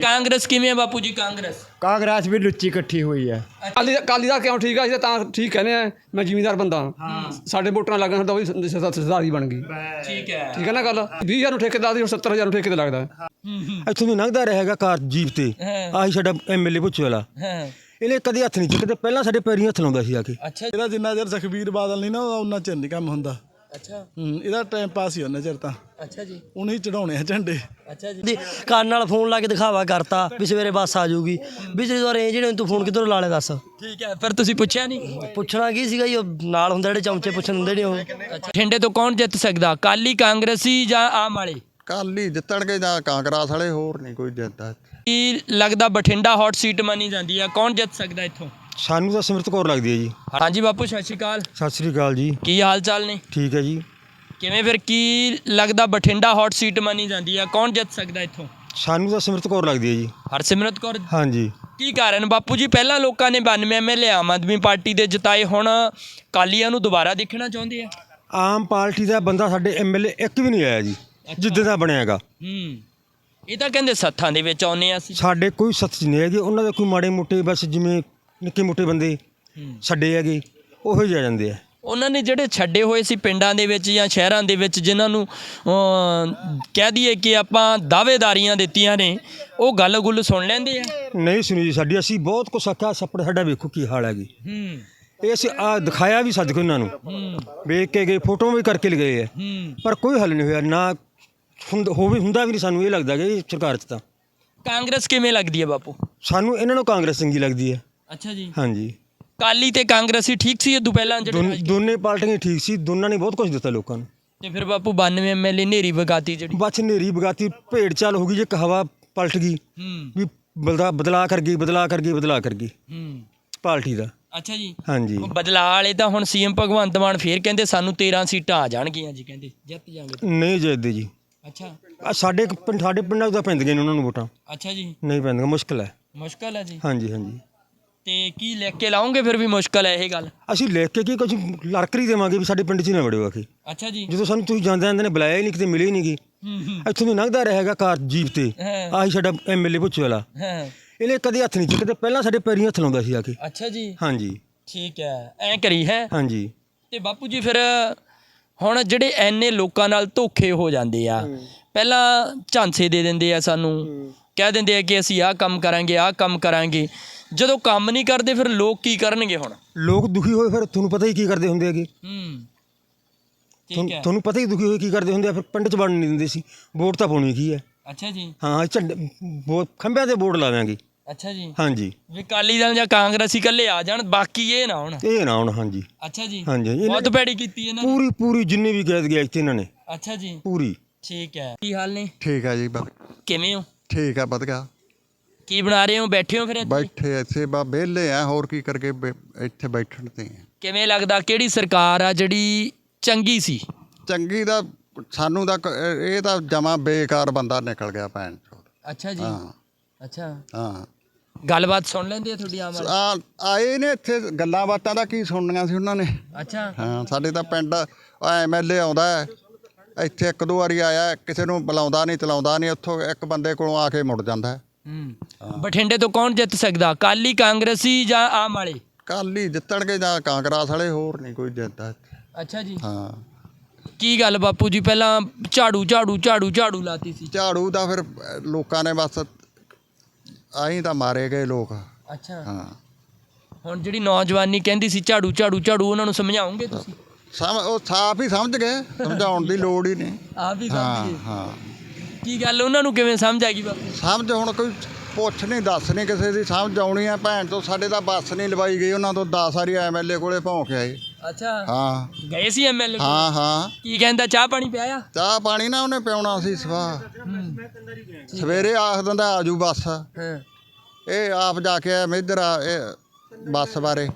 ਕਾਂਗਰਸ ਕਿਵੇਂ ਹੈ ਬਾਪੂ ਜੀ ਕਾਂਗਰਸ? ਕਾਂਗਰਸ ਵੀ ਲੁੱਚੀ ਇਕੱਠੀ ਹੋਈ ਹੈ। ਕਾਲੀ ਕਾਲੀ ਦਾ ਕਿਉਂ ਠੀਕ ਆ? ਅਸੀਂ ਤਾਂ ਤਾਂ ਠੀਕ ਕਹਿੰਦੇ ਆ ਮੈਂ ਜ਼ਿਮੀਂਦਾਰ ਬੰਦਾ। ਹਾਂ। ਸਾਡੇ ਵੋਟਾਂ ਲੱਗਣ ਸਾਡਾ ਉਹ ਵੀ ਸਰਦਾਰੀ ਬਣ ਗਈ। ਠੀਕ ਹੈ। ਠੀਕ ਹੈ ਨਾ ਗੱਲ? 20000 ਨੂੰ ਠੇਕੇਦਾਰ ਦੀ 70000 ਨੂੰ ਠੇਕੇ ਤੇ ਲੱਗਦਾ। ਇੱਥੋਂ ਦੀ ਲੰਘਦਾ ਰਹੇਗਾ ਕਾਰ ਜੀਪ ਤੇ। ਹਾਂ। ਆਹੀ ਸਾਡਾ ਐਮਐਲਏ ਪੁੱਛੇ ਵਾਲਾ। ਹਾਂ। ਇਹਨੇ ਕਦੇ ਹੱਥ ਨਹੀਂ ਚੁੱਕਦੇ ਪਹਿਲਾਂ ਸਾਡੇ ਪੈਰੀਂ ਹੱਥ ਲਾਉਂਦਾ ਸੀ ਆ ਕੇ ਅੱਛਾ। ਇਹਦਾ ਜਿੰਨਾ ਚਿਰ ਸੁਖਬੀਰ ਬਾਦਲ ਨਹੀਂ ਨਾ ਉਹਨਾਂ ਚਿਰ ਨਹੀਂ ਕੰਮ ਹੁੰਦਾ। ਅੱਛਾ। ਹੂੰ ਇਹਦਾ ਟਾਈਮ ਪਾਸ ਹੀ ਉਹਨਾਂ ਚਿਰ ਤਾਂ। ਅੱਛਾ ਜੀ। ਉਹਨੇ ਹੀ ਚੜਾਉਣੇ ਆ ਝੰਡੇ। ਅੱਛਾ ਜੀ। ਕੰਨ ਨਾਲ ਫੋਨ ਲਾ ਕੇ ਦਿਖਾਵਾ ਕਰਤਾ ਵੀ ਸਵੇਰੇ ਬੱਸ ਆ ਜਾਊਗੀ। ਵੀ ਜਦੋਂ ਰੇਂਜ ਨੇ ਤੂੰ ਫੋਨ ਕਿੱਧਰੋਂ ਲਾ ਲਿਆ ਦੱਸ? ਠੀਕ ਹੈ ਫਿਰ ਤੁਸੀਂ ਪੁੱਛਿਆ ਨਹੀਂ ਪੁੱਛਣਾ ਕੀ ਸੀਗਾ ਜੀ ਉਹ ਨਾਲ ਹੁੰਦੇ ਜਿਹੜੇ ਚਮਚੇ ਪੁੱਛਣ ਹੁੰਦੇ ਨਹੀਂ ਉਹ। ਬਠਿੰਡੇ ਤੋਂ ਕੌਣ ਜਿੱਤ ਸਕਦਾ ਕਾਲੀ ਕਾਂਗਰਸੀ ਜਾਂ ਆਮ ਵਾਲੇ? ਕਾਲੀ ਜਿੱਤਣਗੇ ਜਾਂ ਕਾਂਗਰਸ ਵਾਲੇ ਹੋਰ ਨਹੀਂ ਕੋਈ ਜਿੱਤਦਾ। ਕੀ ਲੱਗਦਾ ਬਠਿੰਡਾ ਹੌਟ ਸੀਟ ਮੰਨੀ ਜਾਂਦੀ ਹੈ ਕੌਣ ਜਿੱਤ ਸਕਦਾ ਇੱਥੋਂ? ਸਾਨੂੰ ਤਾਂ ਸਿਮਰਤ ਕੌਰ ਲੱਗਦੀ ਹੈ ਜੀ। ਹਾਂਜੀ ਬਾਪੂ ਸਤਿ ਸ਼੍ਰੀ ਅਕਾਲ। ਸਤਿ ਸ੍ਰੀ ਅਕਾਲ ਜੀ। ਕੀ ਹਾਲ ਚਾਲ ਨੇ? ਠੀਕ ਹੈ ਜੀ। ਕਿਵੇਂ ਫਿਰ ਕੀ ਲੱਗਦਾ ਬਠਿੰਡਾ ਹੌਟ ਸੀਟ ਮੰਨੀ ਜਾਂਦੀ ਹੈ ਕੌਣ ਜਿੱਤ ਸਕਦਾ ਇੱਥੋਂ? ਸਾਨੂੰ ਤਾਂ ਸਿਮਰਤ ਕੌਰ ਲੱਗਦੀ ਹੈ ਜੀ। ਹਰਸਿਮਰਤ ਕੌਰ। ਹਾਂਜੀ। ਕੀ ਕਾਰਨ? ਬਾਪੂ ਜੀ ਪਹਿਲਾਂ ਲੋਕਾਂ ਨੇ 92 ਐਮਐਲਏ ਆਮ ਆਦਮੀ ਪਾਰਟੀ ਦੇ ਜਿਤਾਏ ਹੁਣ ਕਾਲੀਆਂ ਨੂੰ ਦੁਬਾਰਾ ਦੇਖਣਾ ਚਾਹੁੰਦੇ ਆ? ਆਮ ਪਾਰਟੀ ਦਾ ਬੰਦਾ ਸਾਡੇ ਐਮਐਲਏ ਇੱਕ ਵੀ ਨਹੀਂ ਆਇਆ ਜੀ ਜਿੱਦਾਂ ਦਾ ਬਣਿਆਗਾ। ਹੂੰ। ਇਹ ਤਾਂ ਕਹਿੰਦੇ ਸੱਥਾਂ ਦੇ ਵਿੱਚ ਆਉਨੇ ਆ ਅਸੀਂ। ਸਾਡੇ ਕੋਈ ਸੱਚ ਨਹੀਂ ਹੈਗੇ ਉਹਨਾਂ ਦੇ ਕੋਈ ਮਾੜੇ ਮੋਟੇ ਬਸ ਜਿਵੇਂ ਨਿੱਕੇ ਮੋਟੇ ਬੰਦੇ ਛੱਡੇ ਹੈਗੇ ਉਹੋ ਜਿਹੇ ਆ ਜਾਂਦੇ ਆ। ਉਹਨਾਂ ਨੇ ਜਿਹੜੇ ਛੱਡੇ ਹੋਏ ਸੀ ਪਿੰਡਾਂ ਦੇ ਵਿੱਚ ਜਾਂ ਸ਼ਹਿਰਾਂ ਦੇ ਵਿੱਚ ਜਿਨ੍ਹਾਂ ਨੂੰ ਕਹਿ ਦਈਏ ਕਿ ਆਪਾਂ ਦਾਅਵੇਦਾਰੀਆਂ ਦਿੱਤੀਆਂ ਨੇ ਉਹ ਗੱਲ ਗੁੱਲ ਸੁਣ ਲੈਂਦੇ ਆ? ਨਹੀਂ ਸੁਣੀ ਜੀ ਸਾਡੀ ਅਸੀਂ ਬਹੁਤ ਕੁਛ ਆਖਿਆ ਸੱਪੜ ਸਾਡਾ ਵੇਖੋ ਕੀ ਹਾਲ ਹੈਗੀ ਹੂੰ। ਇਹ ਅਸੀਂ ਆ ਦਿਖਾਇਆ ਵੀ ਸੱਦ ਕੇ ਉਹਨਾਂ ਨੂੰ। ਵੇਖ ਕੇ ਗਏ ਫੋਟੋ ਵੀ ਕਰਕੇ ਲਗਾਏ ਆ। ਪਰ ਕੋਈ ਹੱਲ ਨਹੀਂ ਹੋਇਆ ਨਾ ਹੋਵੇ ਹੁੰਦਾ ਵੀ ਨਹੀਂ ਸਾਨੂੰ ਇਹ ਲੱਗਦਾ ਕਿ ਸਰਕਾਰ 'ਚ ਤਾਂ। ਕਾਂਗਰਸ ਕਿਵੇਂ ਲੱਗਦੀ ਹੈ ਬਾਪੂ? ਸਾਨੂੰ ਇਹਨਾਂ ਨੂੰ ਕਾਂਗਰਸ ਚੰਗੀ ਲੱਗਦੀ ਹੈ। ਅੱਛਾ ਜੀ। ਹਾਂਜੀ। ਕਾਲੀ ਤੇ ਕਾਂਗਰਸੀ ਠੀਕ ਸੀ ਇਹ ਤੋਂ ਪਹਿਲਾਂ ਜਿਹੜੇ ਦੋਨ- ਪਾਰਟੀਆਂ ਠੀਕ ਸੀ ਦੋਨਾਂ ਨੇ ਬਹੁਤ ਕੁਝ ਦਿੱਤਾ ਲੋਕਾਂ ਨੂੰ। ਤੇ ਫਿਰ ਬਾਪੂ 92 ਐਮਐਲਏ ਨੇਰੀ ਵਗਾਤੀ ਜਿਹੜੀ। ਬਸ ਨੇਰੀ ਬਗਾਤੀ ਭੇਡ ਚਾਲ ਹੋ ਗਈ ਜੇ ਇੱਕ ਹਵਾ ਪਲਟ ਗਈ। ਹੂੰ। ਵੀ ਬਦਲਾ ਬਦਲਾ ਕਰ ਗਈ ਬਦਲਾ ਕਰ ਗਈ ਬਦਲਾ ਕਰ ਗਈ। ਹੂੰ। ਪਾਰਟੀ ਦਾ। ਅੱਛਾ ਜੀ। ਹਾਂਜੀ। ਬਦਲਾਅ ਵਾਲੇ ਤਾਂ ਹੁਣ ਸੀਐਮ ਭਗਵੰਤ ਮਾਨ ਫੇਰ ਕਹਿੰਦੇ ਸਾਨੂੰ 13 ਸੀਟਾਂ ਆ ਜਾਣਗੀਆਂ ਜੀ ਕਹਿੰਦੇ ਜਿੱਤ ਜਾਾਂਗੇ ਨਹੀਂ ਜਿੱਤਦੇ ਜੀ। ਅੱਛਾ। ਆ ਸਾਡੇ ਇੱਕ ਪਿੰਡ ਸਾਡੇ ਪਿੰਡਾਂ ਦਾ ਪੈਂਦੀਆਂ ਨੇ ਉਹਨਾਂ ਨੂੰ ਵੋਟਾਂ। ਅੱਛਾ ਜੀ। ਨਹੀਂ ਪੈਂਦੀਆਂ ਮੁਸ਼ਕਲ ਹੈ। ਮੁਸ਼ਕਲ ਹੈ ਜੀ। ਹਾਂਜੀ ਹਾਂਜੀ। ਤੇ ਕੀ ਲਿਖ ਕੇ ਲਾਉਂਗੇ ਫਿਰ ਵੀ ਮੁਸ਼ਕਲ ਹੈ ਇਹ ਗੱਲ? ਅਸੀਂ ਲਿਖ ਕੇ ਕੀ ਕੁਝ ਲੜਕਰੀ ਦੇਵਾਂਗੇ ਵੀ ਸਾਡੇ ਪਿੰਡ 'ਚ ਹੀ ਨਾ ਵੜਿਓ ਆਖੀ ਅੱਛਾ ਜੀ। ਜਦੋਂ ਸਾਨੂੰ ਤੁਸੀਂ ਜਾਂਦੇ ਆਂਦੇ ਨੇ ਬੁਲਾਇਆ ਹੀ ਨਹੀਂ ਕਿਤੇ ਮਿਲੇ ਹੀ ਨਹੀਂ ਗੀ। ਹੂੰ ਹੂੰ। ਇੱਥੋਂ ਦੀ ਲੰਘਦਾ ਰਹੇਗਾ ਕਾਰ ਜੀਪ ਤੇ। ਹਾਂ। ਆਹੀ ਸਾਡਾ ਐਮਐਲਏ ਪੁੱਛੇ ਵਾਲਾ। ਹਾਂ। ਇਹਨੇ ਕਦੇ ਹੱਥ ਨਹੀਂ ਚੁੱਕਦੇ ਪਹਿਲਾਂ ਸਾਡੇ ਪੈਰੀਂ ਹੱਥ ਲਾਉਂਦਾ ਸੀ ਆ ਕੇ। ਅੱਛਾ ਜੀ। ਹਾਂਜੀ। ਠੀਕ ਹੈ। ਐਂ ਕਰੀ ਹੈ। ਹਾਂਜੀ। ਤੇ ਬਾਪੂ ਜੀ ਫਿਰ ਹੁਣ ਜਿਹੜੇ ਐਨੇ ਲੋਕਾਂ ਨਾਲ ਧੋਖੇ ਹੋ ਜਾਂਦੇ ਆ ਪਹਿਲਾਂ ਝਾਂਸੇ ਦੇ ਦਿੰਦੇ ਆ ਸਾਨੂੰ। ਕਹਿ ਦਿੰਦੇ ਆ ਕਿ ਅਸੀਂ ਆਹ ਕੰਮ ਕਰਾਂਗੇ ਆਹ ਕੰਮ ਕਰਾਂਗੇ। ਜਦੋਂ ਕੰਮ ਨਹੀਂ ਕਰਦੇ ਫਿਰ ਲੋਕ ਕੀ ਕਰਨਗੇ ਹੁਣ? ਲੋਕ ਦੁਖੀ ਹੋਏ ਫਿਰ ਤੁਹਾਨੂੰ ਪਤਾ ਹੀ ਕੀ ਕਰਦੇ ਹੁੰਦੇ ਹੈਗੇ। ਹੂੰ। ਠੀਕ ਤੁਹਾਨੂੰ ਹੈ। ਤੁਹਾਨੂੰ ਪਤਾ ਹੀ ਦੁਖੀ ਹੋਏ ਕੀ ਕਰਦੇ ਹੁੰਦੇ ਆ ਫਿਰ ਪਿੰਡ 'ਚ ਵੜਨ ਨਹੀਂ ਦਿੰਦੇ ਸੀ। ਵੋਟ ਤਾਂ ਪਾਉਣੀ ਕੀ ਹੈ? ਅੱਛਾ ਜੀ। ਹਾਂ ਝੰਡੇ ਖੰਭਿਆਂ ਤੇ ਵੋਟ ਲਾਵਾਂਗੇ। ਅੱਛਾ ਜੀ। ਹਾਂਜੀ। ਵੀ ਕਾਲੀ ਦਲ ਜਾਂ ਕਾਂਗਰਸੀ ਇਕੱਲੇ ਆ ਜਾਣ ਬਾਕੀ ਇਹ ਨਾ ਹੁਣ। ਇਹ ਨਾ ਹੁਣ ਹਾਂਜੀ। ਅੱਛਾ ਜੀ। ਹਾਂਜੀ ਇਹਨਾਂ- ਬਹੁਤ ਭੈੜੀ ਕੀਤੀ ਇਹਨਾਂ ਨੇ। ਪੂਰੀ ਪੂਰੀ ਜਿੰਨੀ ਵੀ ਗੈਦ ਗਿਆ ਇੱਥੇ ਇਹਨਾਂ ਨੇ। ਅੱਛਾ ਜੀ। ਪੂਰੀ। ਠੀਕ ਹੈ। ਕੀ ਹਾਲ ਨੇ? ਠੀਕ ਆ ਜੀ ਵਧ- ਕਿਵੇਂ ਹੋ? ਠੀਕ ਆ ਵਧੀਆ। ਕੀ ਬਣਾ ਰਹੇ ਹੋ? ਬੈਠੇ ਹੋ ਫਿਰ ਇੱਥੇ? ਬੈਠੇ ਇੱਥੇ ਬਾ ਵਿਹਲੇ ਆ ਹੋਰ ਕੀ ਕਰਕੇ ਬੈ- ਇੱਥੇ ਬੈਠਣ ਤੇ ਆ। ਕਿਵੇਂ ਲੱਗਦਾ? ਕਿਹੜੀ ਸਰਕਾਰ ਆ ਜਿਹੜੀ ਚੰਗੀ ਸੀ? ਚੰਗੀ ਦਾ ਸਾਨੂੰ ਤਾਂ ਕ- ਇਹ ਤਾਂ ਜਮਾ ਬੇਕਾਰ ਬੰਦਾ ਨਿਕਲ ਗਿਆ ਭੈਣ ਚੋਦ। ਅੱਛਾ ਜੀ। ਹਾਂ। ਅੱਛਾ। ਹਾਂ। ਗੱਲਬਾਤ ਸੁਣ ਲੈਂਦੇ ਆ ਤੁਹਾਡੀ ਆਮ? ਆ ਆਏ ਨੇ ਇੱਥੇ ਗੱਲਾਂ ਬਾਤਾਂ ਦਾ ਕੀ ਸੁਣਨੀਆਂ ਸੀ ਉਹਨਾਂ ਨੇ? ਅੱਛਾ। ਹਾਂ ਸਾਡੇ ਤਾਂ ਪਿੰਡ ਐਮਐਲਏ ਆਉਂਦਾ ਹੈ। ਇੱਥੇ ਇੱਕ ਦੋ ਵਾਰੀ ਆਇਆ ਕਿਸੇ ਨੂੰ ਬੁਲਾਉਂਦਾ ਨਹੀਂ ਚਲਾਉਂਦਾ ਨਹੀਂ ਉੱਥੋਂ ਇੱਕ ਬੰਦੇ ਕੋਲੋਂ ਆ ਕੇ ਮੁੜ ਜਾਂਦਾ ਹੂੰ। ਬਠਿੰਡੇ ਤੋਂ ਕੌਣ ਜਿੱਤ ਸਕਦਾ? ਕਾਲੀ ਕਾਂਗਰਸੀ ਜਾਂ ਆਮ ਵਾਲੇ? ਕਾਲੀ ਜਿੱਤਣਗੇ ਜਾਂ ਕਾਂਗਰਸ ਵਾਲੇ ਹੋਰ ਨਹੀਂ ਕੋਈ ਜਿੱਤਦਾ। ਅੱਛਾ ਜੀ। ਹਾਂ। ਕੀ ਗੱਲ ਬਾਪੂ ਜੀ ਪਹਿਲਾਂ ਝਾੜੂ ਝਾੜੂ ਝਾੜੂ ਝਾੜੂ ਲਾਤੀ ਸੀ। ਝਾੜੂ ਦਾ ਫਿਰ ਲੋਕਾਂ ਨੇ ਬਸ ਆਹੀਂ ਤਾਂ ਮਾਰੇ ਗਏ ਲੋਕ। ਅੱਛਾ। ਹਾਂ। ਹੁਣ ਜਿਹੜੀ ਨੌਜਵਾਨੀ ਕਹਿੰਦੀ ਸੀ ਝਾੜੂ ਝਾੜੂ ਝਾੜੂ ਉਹਨਾਂ ਨੂੰ ਸਮਝਾਉਂਗੇ ਤੁਸੀਂ? ਸਮ ਉਹ ਸਾਫ਼ ਹੀ ਸਮਝ ਗਏ ਸਮਝਾਉਣ ਦੀ ਲੋੜ ਹੀ ਨਹੀਂ। ਆਪ ਹੀ ਹਾਂ ਸਮਝ ਗਏ। ਹਾਂ। ਕੀ ਗੱਲ ਉਹਨਾਂ ਨੂੰ ਕਿਵੇਂ ਸਮਝ ਆ ਗਈ ਬਾਪੂ ਸਮਝ ਹੁਣ ਕੋਈ ਪੁੱਛ ਨਹੀਂ ਦੱਸ ਨਹੀਂ ਕਿਸੇ ਦੀ ਸਮਝ ਆਉਣੀ ਆ ਭੈਣ ਤੋਂ। ਸਾਡੇ ਤਾਂ ਬੱਸ ਨਹੀਂ ਲਵਾਈ ਗਈ ਉਹਨਾਂ ਤੋਂ 10 ਵਾਰੀ ਐਮਐਲਏ ਕੋਲੇ ਭੌਂਕ ਆਏ। ਅੱਛਾ। ਹਾਂ। ਗਏ ਸੀ ਐਮਐਲਏ ਹਾਂ ਹਾਂ। ਕੀ ਕਹਿੰਦਾ ਚਾਹ ਪਾਣੀ ਪਿਆਇਆ? ਚਾਹ ਪਾਣੀ ਨਾ ਉਹਨੇ ਪਿਉਣਾ ਸੀ ਸਵਾ ਸਵੇਰੇ ਆਖ ਦਿੰਦਾ ਆਜੂ ਬੱਸ। ਹਾਂ। ਇਹ ਆਪ ਜਾ ਕੇ ਆਇਆ ਇੱਧਰ ਆ ਇਹ ਬੱਸ ਬਾਰੇ।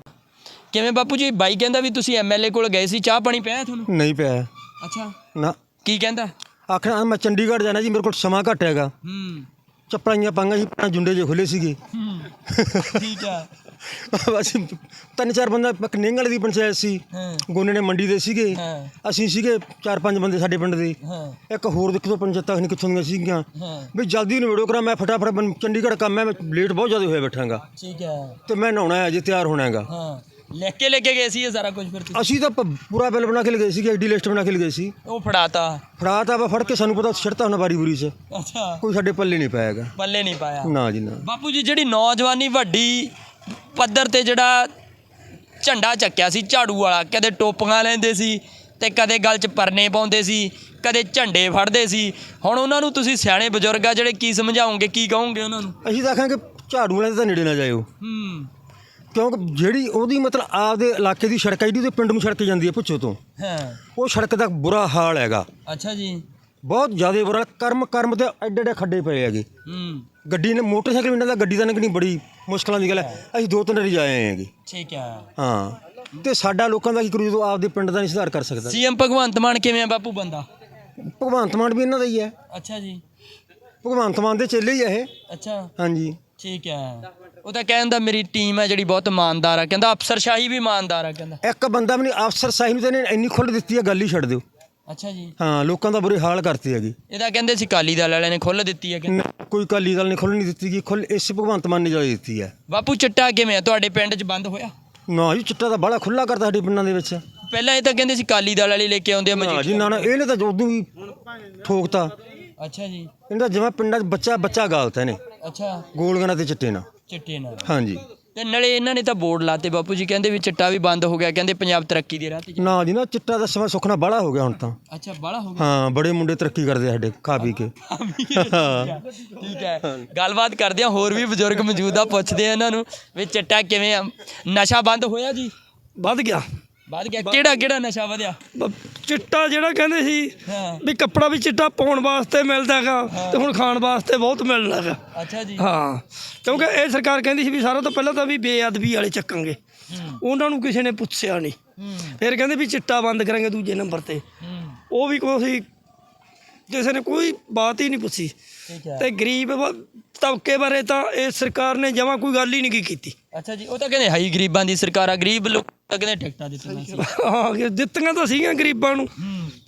ਕਿਵੇਂ ਬਾਪੂ ਜੀ? ਬਾਈ ਕਹਿੰਦਾ ਵੀ ਤੁਸੀਂ ਐਮਐਲਏ ਕੋਲ ਗਏ ਸੀ ਚਾਹ ਪਾਣੀ ਪਿਆਇਆ ਤੁਹਾਨੂੰ? ਨਹੀਂ ਪਿਆ ਅੱਛਾ। ਨਾ। ਕੀ ਕਹਿੰਦਾ? ਆਖਣਾ ਮੈਂ ਚੰਡੀਗੜ੍ਹ ਜਾਣਾ ਜੀ ਮੇਰੇ ਕੋਲ ਸਮਾਂ ਘੱਟ ਹੈਗਾ। ਹੂੰ। ਚੱਪਲਾਂ ਜੀਆਂ ਪਾਂਗਾ ਜੀ ਪਾਂ ਜੁੰਡੇ ਜੇ ਖੁੱਲੇ ਸੀਗੇ। ਹੂੰ। ਠੀਕ ਆ। ਬਸ ਤਿੰਨ ਚਾਰ ਬੰਦਾ ਇੱਕ ਨਿੰਗ ਵਾਲੀ ਦੀ ਪੰਚਾਇਤ ਸੀ ਹਾਂ। ਗੋਨੇ ਨੇ ਮੰਡੀ ਦੇ ਸੀਗੇ। ਹਾਂ। ਅਸੀਂ ਸੀਗੇ ਚਾਰ ਪੰਜ ਬੰਦੇ ਸਾਡੇ ਪਿੰਡ ਦੇ। ਹਾਂ। ਇੱਕ ਹੋਰ ਦੇਖੋ ਤੋਂ ਪੰਚਾਇਤਾਂ ਨਹੀਂ ਕਿੱਥੋਂ ਦੀਆਂ ਸੀਗੀਆਂ। ਹਾਂ। ਵੀ ਜਲਦੀ ਨਿਬੇੜੋ ਕਰਾਂ ਮੈਂ ਫਟਾਫਟ ਚੰਡੀਗੜ੍ਹ ਕੰਮ ਹੈ ਮੈਂ ਲੇਟ ਬਹੁਤ ਜ਼ਿਆਦਾ ਹੋਇਆ ਬੈਠਾਂਗਾ। ਠੀਕ ਹੈ ਤੇ ਮੈਂ ਨਹਾਉਣਾ ਹੈ ਅਜੇ ਤਿਆਰ ਹੋਣਾ ਹੈਗਾ। ਹਾਂ। ਲਿਖ ਕੇ ਲੈ ਕੇ ਗਏ ਸੀ ਇਹ ਸਾਰਾ ਕੁਝ ਫਿਰ ਤੁਸੀਂ? ਅਸੀਂ ਤਾਂ ਪ- ਪੂਰਾ ਬਿੱਲ ਬਣਾ ਕੇ ਲਗਾਏ ਸੀਗੇ ਆਈਡੀ ਲਿਸਟ ਬਣਾ ਕੇ ਲਗਾਏ ਸੀ। ਉਹ ਫੜਾਤਾ। ਫੜਾ ਤਾਂ ਵਾ ਫੜ ਕੇ ਸਾਨੂੰ ਪਤਾ ਛਿੜਤਾ ਹੁਣ ਵਾਰੀ ਬੁਰੀ ਚ। ਅੱਛਾ। ਕੋਈ ਸਾਡੇ ਪੱਲੇ ਨਹੀਂ ਪਾਏਗਾ ਪੱਲੇ ਨਹੀਂ ਪਾਇਆ। ਨਾ ਜੀ ਨਾ। ਬਾਪੂ ਜੀ ਜਿਹੜੀ ਨੌਜਵਾਨੀ ਵੱਡੀ ਪੱਧਰ ਤੇ ਜਿਹੜਾ ਝੰਡਾ ਚੱਕਿਆ ਸੀ ਝਾੜੂ ਵਾਲਾ ਕਦੇ ਟੋਪੀਆਂ ਲੈਂਦੇ ਸੀ ਤੇ ਕਦੇ ਗਲ 'ਚ ਪਰਨੇ ਪਾਉਂਦੇ ਸੀ ਕਦੇ ਝੰਡੇ ਫੜਦੇ ਸੀ। ਹੁਣ ਉਹਨਾਂ ਨੂੰ ਤੁਸੀਂ ਸਿਆਣੇ ਬਜ਼ੁਰਗ ਆ ਜਿਹੜੇ ਕੀ ਸਮਝਾਓਗੇ ਕੀ ਕਹੋਗੇ ਉਹਨਾਂ ਨੂੰ? ਅਸੀਂ ਤਾਂ ਆਖਾਂਗੇ ਝਾੜੂ ਵਾਲੇ ਦੇ ਤਾਂ ਨੇੜੇ ਨਾ ਜਾਇਓ। ਹੂੰ। ਕਿਉਂਕਿ ਜਿਹੜੀ ਉਹਦੀ ਮਤਲਬ ਆਪਦੇ ਇਲਾਕੇ ਦੀ ਸੜਕ ਹੈ ਜਿਹੜੀ ਉਹਦੇ ਪਿੰਡ ਨੂੰ ਸੜਕ ਜਾਂਦੀ ਹੈ ਪੁੱਛੋ ਤੋਂ। ਹਾਂ। ਉਹ ਸੜਕ ਦਾ ਬੁਰਾ ਹਾਲ ਹੈਗਾ। ਅੱਛਾ ਜੀ। ਬਹੁਤ ਜ਼ਿਆਦਾ ਬੁਰਾ। ਕਰਮ ਕਰਮ ਤੇ ਐਡੇ ਐਡੇ ਖੱਡੇ ਪਏ ਹੈਗੇ। ਹੂੰ। ਗੱਡੀ ਨੇ ਮੋਟਰਸਾਈਕਲ ਵੀ ਦਾ ਗੱਡੀ ਦਾ ਲੰਘਣੀ ਬੜੀ ਮੁਸ਼ਕਲਾਂ ਦੀ ਗੱਲ ਹੈ। ਅਸੀਂ ਦੋ ਤਿੰਨ ਵਾਰੀ ਆਏ ਹੈਗੇ। ਠੀਕ ਹੈ ਹਾਂ। ਤੇ ਸਾਡਾ ਲੋਕਾਂ ਦਾ ਕੀ ਕਰੂ ਜਦੋਂ ਆਪਦੇ ਪਿੰਡ ਦਾ ਨਹੀਂ ਸੁਧਾਰ ਕਰ ਸਕਦਾ। ਸੀਐਮ ਭਗਵੰਤ ਮਾਨ ਕਿਵੇਂ ਆ ਬਾਪੂ ਬੰਦਾ? ਭਗਵੰਤ ਮਾਨ ਵੀ ਇਹਨਾਂ ਦਾ ਹੀ ਹੈ। ਅੱਛਾ ਜੀ। ਭਗਵੰਤ ਮਾਨ ਦੇ ਚੇਲੇ ਹੀ ਆ ਇਹ। ਅੱਛਾ। ਹਾਂਜੀ। ਠੀਕ ਹੈ ਉਹ ਤਾਂ ਕਹਿੰਦਾ ਮੇਰੀ ਟੀਮ ਹੈ ਜਿਹੜੀ ਬਹੁਤ ਇਮਾਨਦਾਰ ਆ। ਕਹਿੰਦਾ ਅਫਸਰਸ਼ਾਹੀ ਵੀ ਇਮਾਨਦਾਰ ਆ ਕਹਿੰਦਾ। ਇੱਕ ਬੰਦਾ ਵੀ ਨਹੀਂ ਅਫਸਰ ਸਾਹਿਬ ਨੂੰ ਤਾਂ ਇਹਨੇ ਇੰਨੀ ਖੁੱਲ੍ਹ ਦਿੱਤੀ ਹੈ ਗੱਲ ਹੀ ਛੱਡ ਦਿਓ। ਅੱਛਾ ਜੀ। ਹਾਂ ਲੋਕਾਂ ਦਾ ਬੁਰੇ ਹਾਲ ਕਰਤੇ ਹੈਗੇ। ਇਹਦਾ ਕਹਿੰਦੇ ਸੀ ਕਾਲੀ ਦਲ ਵਾਲਿਆਂ ਨੇ ਖੁੱਲ ਦਿੱਤੀ ਹੈ ਕਹਿੰਦੇ। ਨ- ਕੋਈ ਕਾਲੀ ਦਲ ਨੇ ਖੁੱਲ੍ਹ ਨਹੀਂ ਦਿੱਤੀ ਕਿ ਖੁੱਲ੍ਹ ਇਸ ਭਗਵੰਤ ਮਾਨ ਨੇ ਜਾਈ ਦਿੱਤੀ ਹੈ ਬਾਪੂ ਚਿੱਟਾ ਕਿਵੇਂ ਆ? ਤੁਹਾਡੇ ਪਿੰਡ 'ਚ ਬੰਦ ਹੋਇਆ? ਨਾ ਜੀ ਚਿੱਟਾ ਤਾਂ ਬੜਾ ਖੁੱਲਾ ਕਰਦਾ ਸਾਡੇ ਪਿੰਡਾਂ ਦੇ ਵਿੱਚ। ਪਹਿਲਾਂ ਇਹ ਤਾਂ ਕਹਿੰਦੇ ਸੀ ਕਾਲੀ ਦਲ ਵਾਲੇ ਲੈ ਕੇ ਆਉਂਦੇ ਆ ਨਾ ਮਜੀ ਜੀ ਨਾ ਨਾ ਇਹਨੇ ਤਾਂ ਉਦੋਂ ਹੀ ਠੋਕਤਾ। ਅੱਛਾ ਜੀ। ਇਹਦਾ ਜਿਵੇਂ ਪਿੰਡਾਂ 'ਚ ਬੱਚਾ ਬੱਚਾ ਗਾਲਤਾ ਇਹਨੇ। ਅੱਛਾ। ਗੋਲੀਆਂ ਨਾਲ ਤੇ ਚਿੱਟੇ ਨਾਲ। ਚਿੱਟੇ ਨਾਲ। ਹਾਂਜੀ। ਤੇ ਨਾਲੇ ਇਹਨਾਂ ਨੇ ਤਾਂ ਬੋਰਡ ਲਾਤੇ ਬਾਪੂ ਜੀ ਕਹਿੰਦੇ ਵੀ ਚਿੱਟਾ ਵੀ ਬੰਦ ਹੋ ਗਿਆ ਕਹਿੰਦੇ ਪੰਜਾਬ ਤਰੱਕੀ ਦੇ ਰਾਹ ਤੇ ਨਾ ਜੀ ਨਾ ਚਿੱਟਾ ਦਾ ਸਮਾਂ ਸੁਖਣਾ ਬੜਾ ਹੋ ਗਿਆ ਹੁਣ ਤਾਂ। ਅੱਛਾ ਬਾਲਾ ਹੋ ਗਿਆ? ਹਾਂ ਬੜੇ ਮੁੰਡੇ ਤਰੱਕੀ ਕਰਦੇ ਆ ਸਾਡੇ ਖਾ ਪੀ ਕੇ। ਹਾਂ ਠੀਕ ਹੈ ਗੱਲਬਾਤ ਕਰਦੇ ਆ ਹੋਰ ਵੀ ਬਜ਼ੁਰਗ ਮੌਜੂਦ ਆ ਪੁੱਛਦੇ ਆ ਇਹਨਾਂ ਨੂੰ ਵੀ ਚਿੱਟਾ ਕਿਵੇਂ ਆ? ਨਸ਼ਾ ਬੰਦ ਹੋਇਆ ਜੀ? ਵੱਧ ਗਿਆ। ਵੱਧ ਗਿਆ। ਕਿਹੜਾ ਕਿਹੜਾ ਨਸ਼ਾ ਵਧਿਆ? ਬ- ਚਿੱਟਾ ਜਿਹੜਾ ਕਹਿੰਦੇ ਸੀ ਹਾਂ। ਵੀ ਕੱਪੜਾ ਵੀ ਚਿੱਟਾ ਪਾਉਣ ਵਾਸਤੇ ਮਿਲਦਾ ਹੈਗਾ ਤੇ ਹੁਣ ਖਾਣ ਵਾਸਤੇ ਬਹੁਤ ਮਿਲਦਾ ਹੈਗਾ। ਅੱਛਾ ਜੀ। ਹਾਂ ਕਿਉਂਕਿ ਇਹ ਸਰਕਾਰ ਕਹਿੰਦੀ ਸੀ ਵੀ ਸਾਰਾ ਤੋਂ ਪਹਿਲਾਂ ਤਾਂ ਵੀ ਬੇਅਦਬੀ ਵਾਲੇ ਚੱਕਾਂਗੇ। ਉਹਨਾਂ ਨੂੰ ਕਿਸੇ ਨੇ ਪੁੱਛਿਆ ਨਹੀਂ। ਹੂੰ। ਫਿਰ ਕਹਿੰਦੇ ਵੀ ਚਿੱਟਾ ਬੰਦ ਕਰਾਂਗੇ ਦੂਜੇ ਨੰਬਰ ਤੇ। ਹੂੰ। ਉਹ ਵੀ ਕੋਈ ਕਿਸੇ ਨੇ ਕੋਈ ਬਾਤ ਹੀ ਨਹੀਂ ਪੁੱਛੀ। ਤੇ ਗਰੀਬ ਤਬਕੇ ਬਾਰੇ ਤਾਂ ਇਹ ਸਰਕਾਰ ਨੇ ਜਮਾ ਕੋਈ ਗੱਲ ਹੀ ਨਹੀਂ ਕੀਤੀ। ਅੱਛਾ ਜੀ ਉਹ ਤਾਂ ਕਹਿੰਦੇ ਹਾਈ ਗਰੀਬਾਂ ਦੀ ਸਰਕਾਰ ਆ ਗਰੀਬ ਲੋਕ ਤਾਂ ਕਹਿੰਦੇ ਟਿਕਟਾਂ ਦਿੱਤੀਆਂ ਸੀ। ਹਾਂ ਕਿ ਦਿੱਤੀਆਂ ਤਾਂ ਸੀਗੀਆਂ ਗਰੀਬਾਂ ਨੂੰ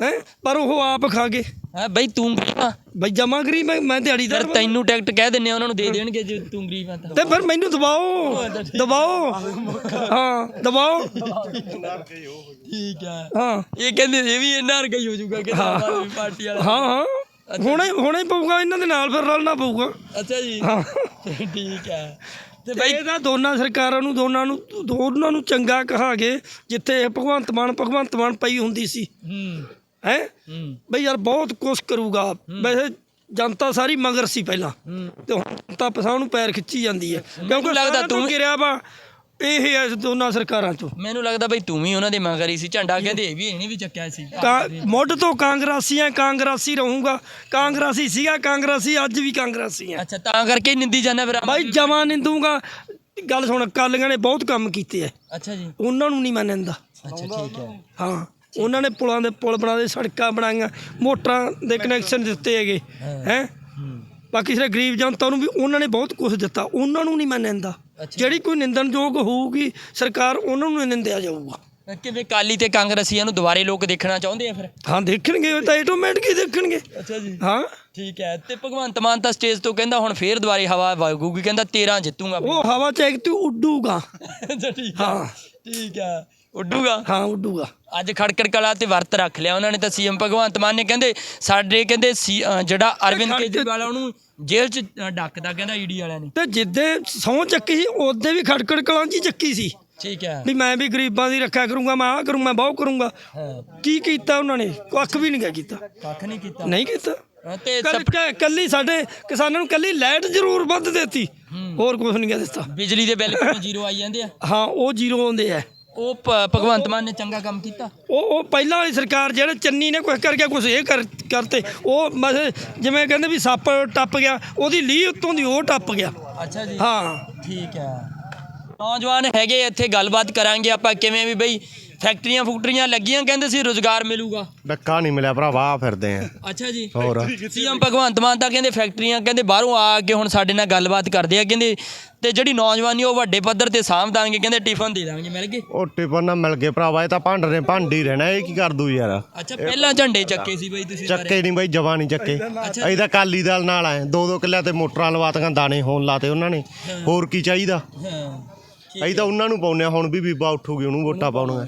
ਹੈ? ਪਰ ਉਹ ਆਪ ਖਾ ਗਏ। ਹਾਂ ਬਈ ਤੂੰ ਗਰੀਬ ਆ। ਬਈ ਜਮਾ ਗਰੀਬ ਮੈਂ ਮੈਂ ਦਿਹਾੜੀਦਾਰ ਫਿਰ ਤੈਨੂੰ ਟਿਕਟ ਕਹਿ ਦਿੰਨੇ ਆ ਉਹਨਾਂ ਨੂੰ ਦੇ ਦੇਣਗੇ ਜੇ ਤੂੰ ਗਰੀਬ ਆ ਤਾਂ। ਤੇ ਫਿਰ ਮੈਨੂੰ ਦਬਾਓ ਦਬਾਓ। ਹਾਂ ਦਬਾਓ। ਠੀਕ ਹੈ ਹਾਂ। ਇਹ ਕਹਿੰਦੇ ਇਹ ਵੀ ਇਹਨਾਂ ਵਰਗਾ ਹੀ ਹੋ ਜਾਊਗਾ ਕਿ ਪਾਰਟੀ ਵਾਲਾ। ਹਾਂ ਹਾਂ। ਹੁਣੇ ਹੁਣੇ ਪਊਗਾ ਇਹਨਾਂ ਦੇ ਨਾਲ ਫਿਰ ਰਲਣਾ ਪਊਗਾ। ਅੱਛਾ ਜੀ। ਹਾਂ। ਠੀਕ ਹੈ। ਤੇ ਬਈ ਇਹਦਾ ਦੋਨਾਂ ਸਰਕਾਰਾਂ ਨੂੰ ਦੋਨਾਂ ਨੂੰ ਦੋਨਾਂ ਨੂੰ ਚੰਗਾ ਕਹਾਗੇ ਜਿੱਥੇ ਇਹ ਭਗਵੰਤ ਮਾਨ ਭਗਵੰਤ ਮਾਨ ਪਈ ਹੁੰਦੀ ਸੀ। ਹੂੰ। ਹੈ? ਬਈ ਯਾਰ ਬਹੁਤ ਕੁਛ ਕਰੂਗਾ। ਵੈਸੇ ਜਨਤਾ ਸਾਰੀ ਮਗਰ ਸੀ ਪਹਿਲਾਂ। ਤੇ ਹੁਣ ਤਾਂ ਪਸਾਹ ਨੂੰ ਪੈਰ ਖਿੱਚੀ ਜਾਂਦੀ ਹੈ। ਕਿਉਂਕਿ ਲੱਗਦਾ ਤੂੰ- ਗਿਰਿਆ ਵਾ। ਇਹ ਹੈ ਦੋਨਾਂ ਸਰਕਾਰਾਂ ਚੋਂ। ਮੈਨੂੰ ਲੱਗਦਾ ਬਈ ਤੂੰ ਵੀ ਉਹਨਾਂ ਦੇ ਮਗਰ ਹੀ ਸੀ ਝੰਡਾ ਕਹਿੰਦੇ ਇਹ ਵੀ ਇਹਨੇ ਵੀ ਚੱਕਿਆ ਸੀ। ਕਾ- ਮੁੱਢ ਤੋਂ ਕਾਂਗਰਸੀ ਆ ਕਾਂਗਰਸੀ ਰਹੂੰਗਾ। ਕਾਂਗਰਸੀ ਸੀਗਾ ਕਾਂਗਰਸੀ ਅੱਜ ਵੀ ਕਾਂਗਰਸੀ ਆ। ਅੱਛਾ ਤਾਂ ਕਰਕੇ ਹੀ ਨਿੰਦੀ ਜਾਂਦਾ ਫਿਰ ਬਾਈ ਜਮਾ ਨਿੰਦੂਗਾ। ਗੱਲ ਸੁਣ ਕਾਲੀਆਂ ਨੇ ਬਹੁਤ ਕੰਮ ਕੀਤੇ ਐ ਅੱਛਾ ਜੀ। ਉਹਨਾਂ ਨੂੰ ਨਹੀਂ ਮੈਂ ਨਿੰਦਾ ਅੱਛਾ ਠੀਕ ਹੈ। ਹਾਂ ਉਹਨਾਂ ਨੇ ਪੁਲਾਂ ਦੇ ਪੁਲ ਬਣਾਦੇ ਸੜਕਾਂ ਬਣਾਈਆਂ ਮੋਟਰਾਂ ਦੇ ਕਨੈਕਸ਼ਨ ਦਿੱਤੇ ਹੈਗੇ। ਹੈ। ਬਾਕੀ ਸਾਰੇ ਗਰੀਬ ਜਨਤਾ ਨੂੰ ਵੀ ਉਹਨਾਂ ਨੇ ਬਹੁਤ ਕੁਝ ਦਿੱਤਾ। ਉਹਨਾਂ ਨੂੰ ਨਹੀਂ ਮੈਂ ਨਿੰਦਾ ਜਿਹੜੀ ਕੋਈ ਨਿੰਦਣਯੋਗ ਹੋਊਗੀ ਸਰਕਾਰ ਉਹਨਾਂ ਨੂੰ ਨਿੰਦਿਆ ਜਾਊਗਾ। ਕਿਵੇਂ ਕਾਲੀ ਤੇ ਕਾਂਗਰਸੀਆਂ ਨੂੰ ਦੁਬਾਰੇ ਲੋਕ ਦੇਖਣਾ ਚਾਹੁੰਦੇ ਆ ਫਿਰ? ਹਾਂ ਦੇਖਣਗੇ ਉਹ ਤਾਂ ਆਟੋਮੈਟਿਕ ਹੀ ਦੇਖਣਗੇ। ਅੱਛਾ ਜੀ। ਹਾਂ। ਠੀਕ ਹੈ ਤੇ ਭਗਵੰਤ ਮਾਨ ਤਾਂ ਸਟੇਜ ਤੋਂ ਕਹਿੰਦਾ ਹੁਣ ਫੇਰ ਦੁਬਾਰੇ ਹਵਾ ਵਗੂਗੀ ਕਹਿੰਦਾ 13 ਜਿੱਤੂਗਾ ਉਹ ਹਵਾ ਚ ਇੱਕ ਤੂੰ ਉੱਡੂਗਾ। ਅੱਛਾ ਠੀਕ ਹੈ। ਠੀਕ ਹੈ ਉੱਡੂਗਾ? ਹਾਂ ਉੱਡੂਗਾ। ਅੱਜ ਖੜਕੜ ਕਲਾ ਤੇ ਵਰਤ ਰੱਖ ਲਿਆ ਉਹਨਾਂ ਨੇ ਤਾਂ ਸੀਐਮ ਭਗਵੰਤ ਮਾਨ ਨੇ ਕਹਿੰਦੇ ਸਾਡੇ ਕਹਿੰਦੇ ਜਿਹੜਾ ਅਰਵਿੰਦ ਕੇਜਰੀਵਾਲ ਉਹਨੂੰ ਜੇਲ੍ਹ 'ਚ ਡੱਕਦਾ ਕਹਿੰਦਾ ਈਡੀ ਵਾਲਿਆਂ ਨੇ। ਤੇ ਜਿੱਦੇ ਸਹੁੰ ਚੱਕੀ ਸੀ ਉਹਦੇ ਵੀ ਖੜਕੜ ਕਲਾਂ 'ਚ ਹੀ ਚੱਕੀ ਸੀ। ਠੀਕ ਹੈ। ਵੀ ਮੈਂ ਵੀ ਗਰੀਬਾਂ ਦੀ ਰੱਖਿਆ ਕਰੂੰਗਾ ਮੈਂ ਆਹ ਕਰੂੰ ਮੈਂ ਬਹੁਤ ਕਰੂੰਗਾ। ਹਾਂ। ਕੀ ਕੀਤਾ ਉਹਨਾਂ ਨੇ? ਕੱਖ ਵੀ ਨਹੀਂ ਗਾ ਕੀਤਾ। ਕੱਖ ਨਹੀਂ ਕੀਤਾ। ਨਹੀਂ ਕੀਤਾ। ਹਾਂ, ਤੇ ਕੱਲ ਸਾਡੇ ਕਿਸਾਨਾਂ ਨੂੰ ਕੱਲੀ ਲਾਈਟ ਜ਼ਰੂਰ ਵੱਧ ਦਿੱਤੀ। ਹੋਰ ਕੁਝ ਨਹੀਂ ਗਾ ਦਿੱਤਾ। ਬਿਜਲੀ ਦੇ ਬਿੱਲ ਕਿਉਂ ਜ਼ੀਰੋ ਆਈ ਜਾਂਦੇ ਆ? ਹਾਂ ਉਹ ਜ਼ੀਰੋ ਆਉਂਦੇ ਆ। ਉਹ ਭ- ਭਗਵੰਤ ਮਾਨ ਨੇ ਚੰਗਾ ਕੰਮ ਕੀਤਾ। ਉਹ ਉਹ ਪਹਿਲਾਂ ਵਾਲੀ ਸਰਕਾਰ ਜਿਹੜੇ ਚੰਨੀ ਨੇ ਕੁਝ ਕਰ ਗਿਆ ਕੁਝ ਇਹ ਕਰ ਕਰਤੇ ਉਹ ਬਸ ਜਿਵੇਂ ਕਹਿੰਦੇ ਵੀ ਸੱਪ ਟੱਪ ਗਿਆ ਉਹਦੀ ਲੀਹ ਉੱਤੋਂ ਦੀ ਉਹ ਟੱਪ ਗਿਆ। ਅੱਛਾ ਜੀ। ਹਾਂ। ਠੀਕ ਹੈ। ਨੌਜਵਾਨ ਹੈਗੇ ਇੱਥੇ ਗੱਲਬਾਤ ਕਰਾਂਗੇ ਆਪਾਂ ਕਿਵੇਂ ਵੀ ਬਈ ਫੈਕਟਰੀਆਂ ਫੁਕਟਰੀਆਂ ਲੱਗੀਆਂ ਕਹਿੰਦੇ ਸੀ ਰੋਜ਼ਗਾਰ ਮਿਲੂਗਾ। ਡੱਕਾ ਨਹੀਂ ਮਿਲਿਆ ਭਰਾਵਾ ਆ ਫਿਰਦੇ ਆ। ਅੱਛਾ ਜੀ। ਹੋਰ। ਸੀਐਮ ਭਗਵੰਤ ਮਾਨ ਤਾਂ ਕਹਿੰਦੇ ਫੈਕਟਰੀਆਂ ਕਹਿੰਦੇ ਬਾਹਰੋਂ ਆ ਕੇ ਹੁਣ ਸਾਡੇ ਨਾਲ ਗੱਲਬਾਤ ਕਰਦੇ ਆ ਕਹਿੰਦੇ ਤੇ ਜਿਹੜੀ ਨੌਜਵਾਨੀ ਉਹ ਵੱਡੇ ਪੱਧਰ ਤੇ ਸਾਂਭ ਦਾਂਗੇ ਕਹਿੰਦੇ ਟਿਫਨ ਦੇ ਦਾਂਗੇ ਮਿਲ ਗਏ। ਉਹ ਟਿਪਨ ਨਾ ਮਿਲ ਗਏ ਭਰਾਵਾ ਇਹ ਤਾਂ ਭਾਂਡ ਨੇ ਭਾਂਡੀ ਰਹਿਣਾ ਇਹ ਕੀ ਕਰ ਦੂ ਯਾਰ? ਅੱਛਾ ਪਹਿਲਾਂ ਝੰਡੇ ਚੱਕੇ ਸੀ ਬਈ ਤੁਸੀਂ ਸਾਰੇ। ਚੱਕੇ ਨਹੀਂ ਬਾਈ ਜਵਾ ਨਹੀਂ ਚੱਕੇ ਅਸੀਂ ਤਾਂ ਕਾਲੀ ਦਲ ਨਾਲ ਆਏ ਦੋ ਦੋ ਕਿੱਲਿਆਂ ਤੇ ਮੋਟਰਾਂ ਲਵਾਤੀਆਂ ਦਾਣੇ ਹੋਣ ਲਾਤੇ ਉਹਨਾਂ ਨੇ। ਹੋਰ ਕੀ ਚਾਹੀਦਾ? ਹਾਂ ਅਸੀਂ ਤਾਂ ਉਹਨਾਂ ਨੂੰ ਪਾਉਨੇ ਆ ਹੁਣ ਵੀ ਬੀਬਾ ਉੱਠੂਗੀ ਉਹਨੂੰ ਵੋਟਾਂ ਪਾਉਣੀਆਂ।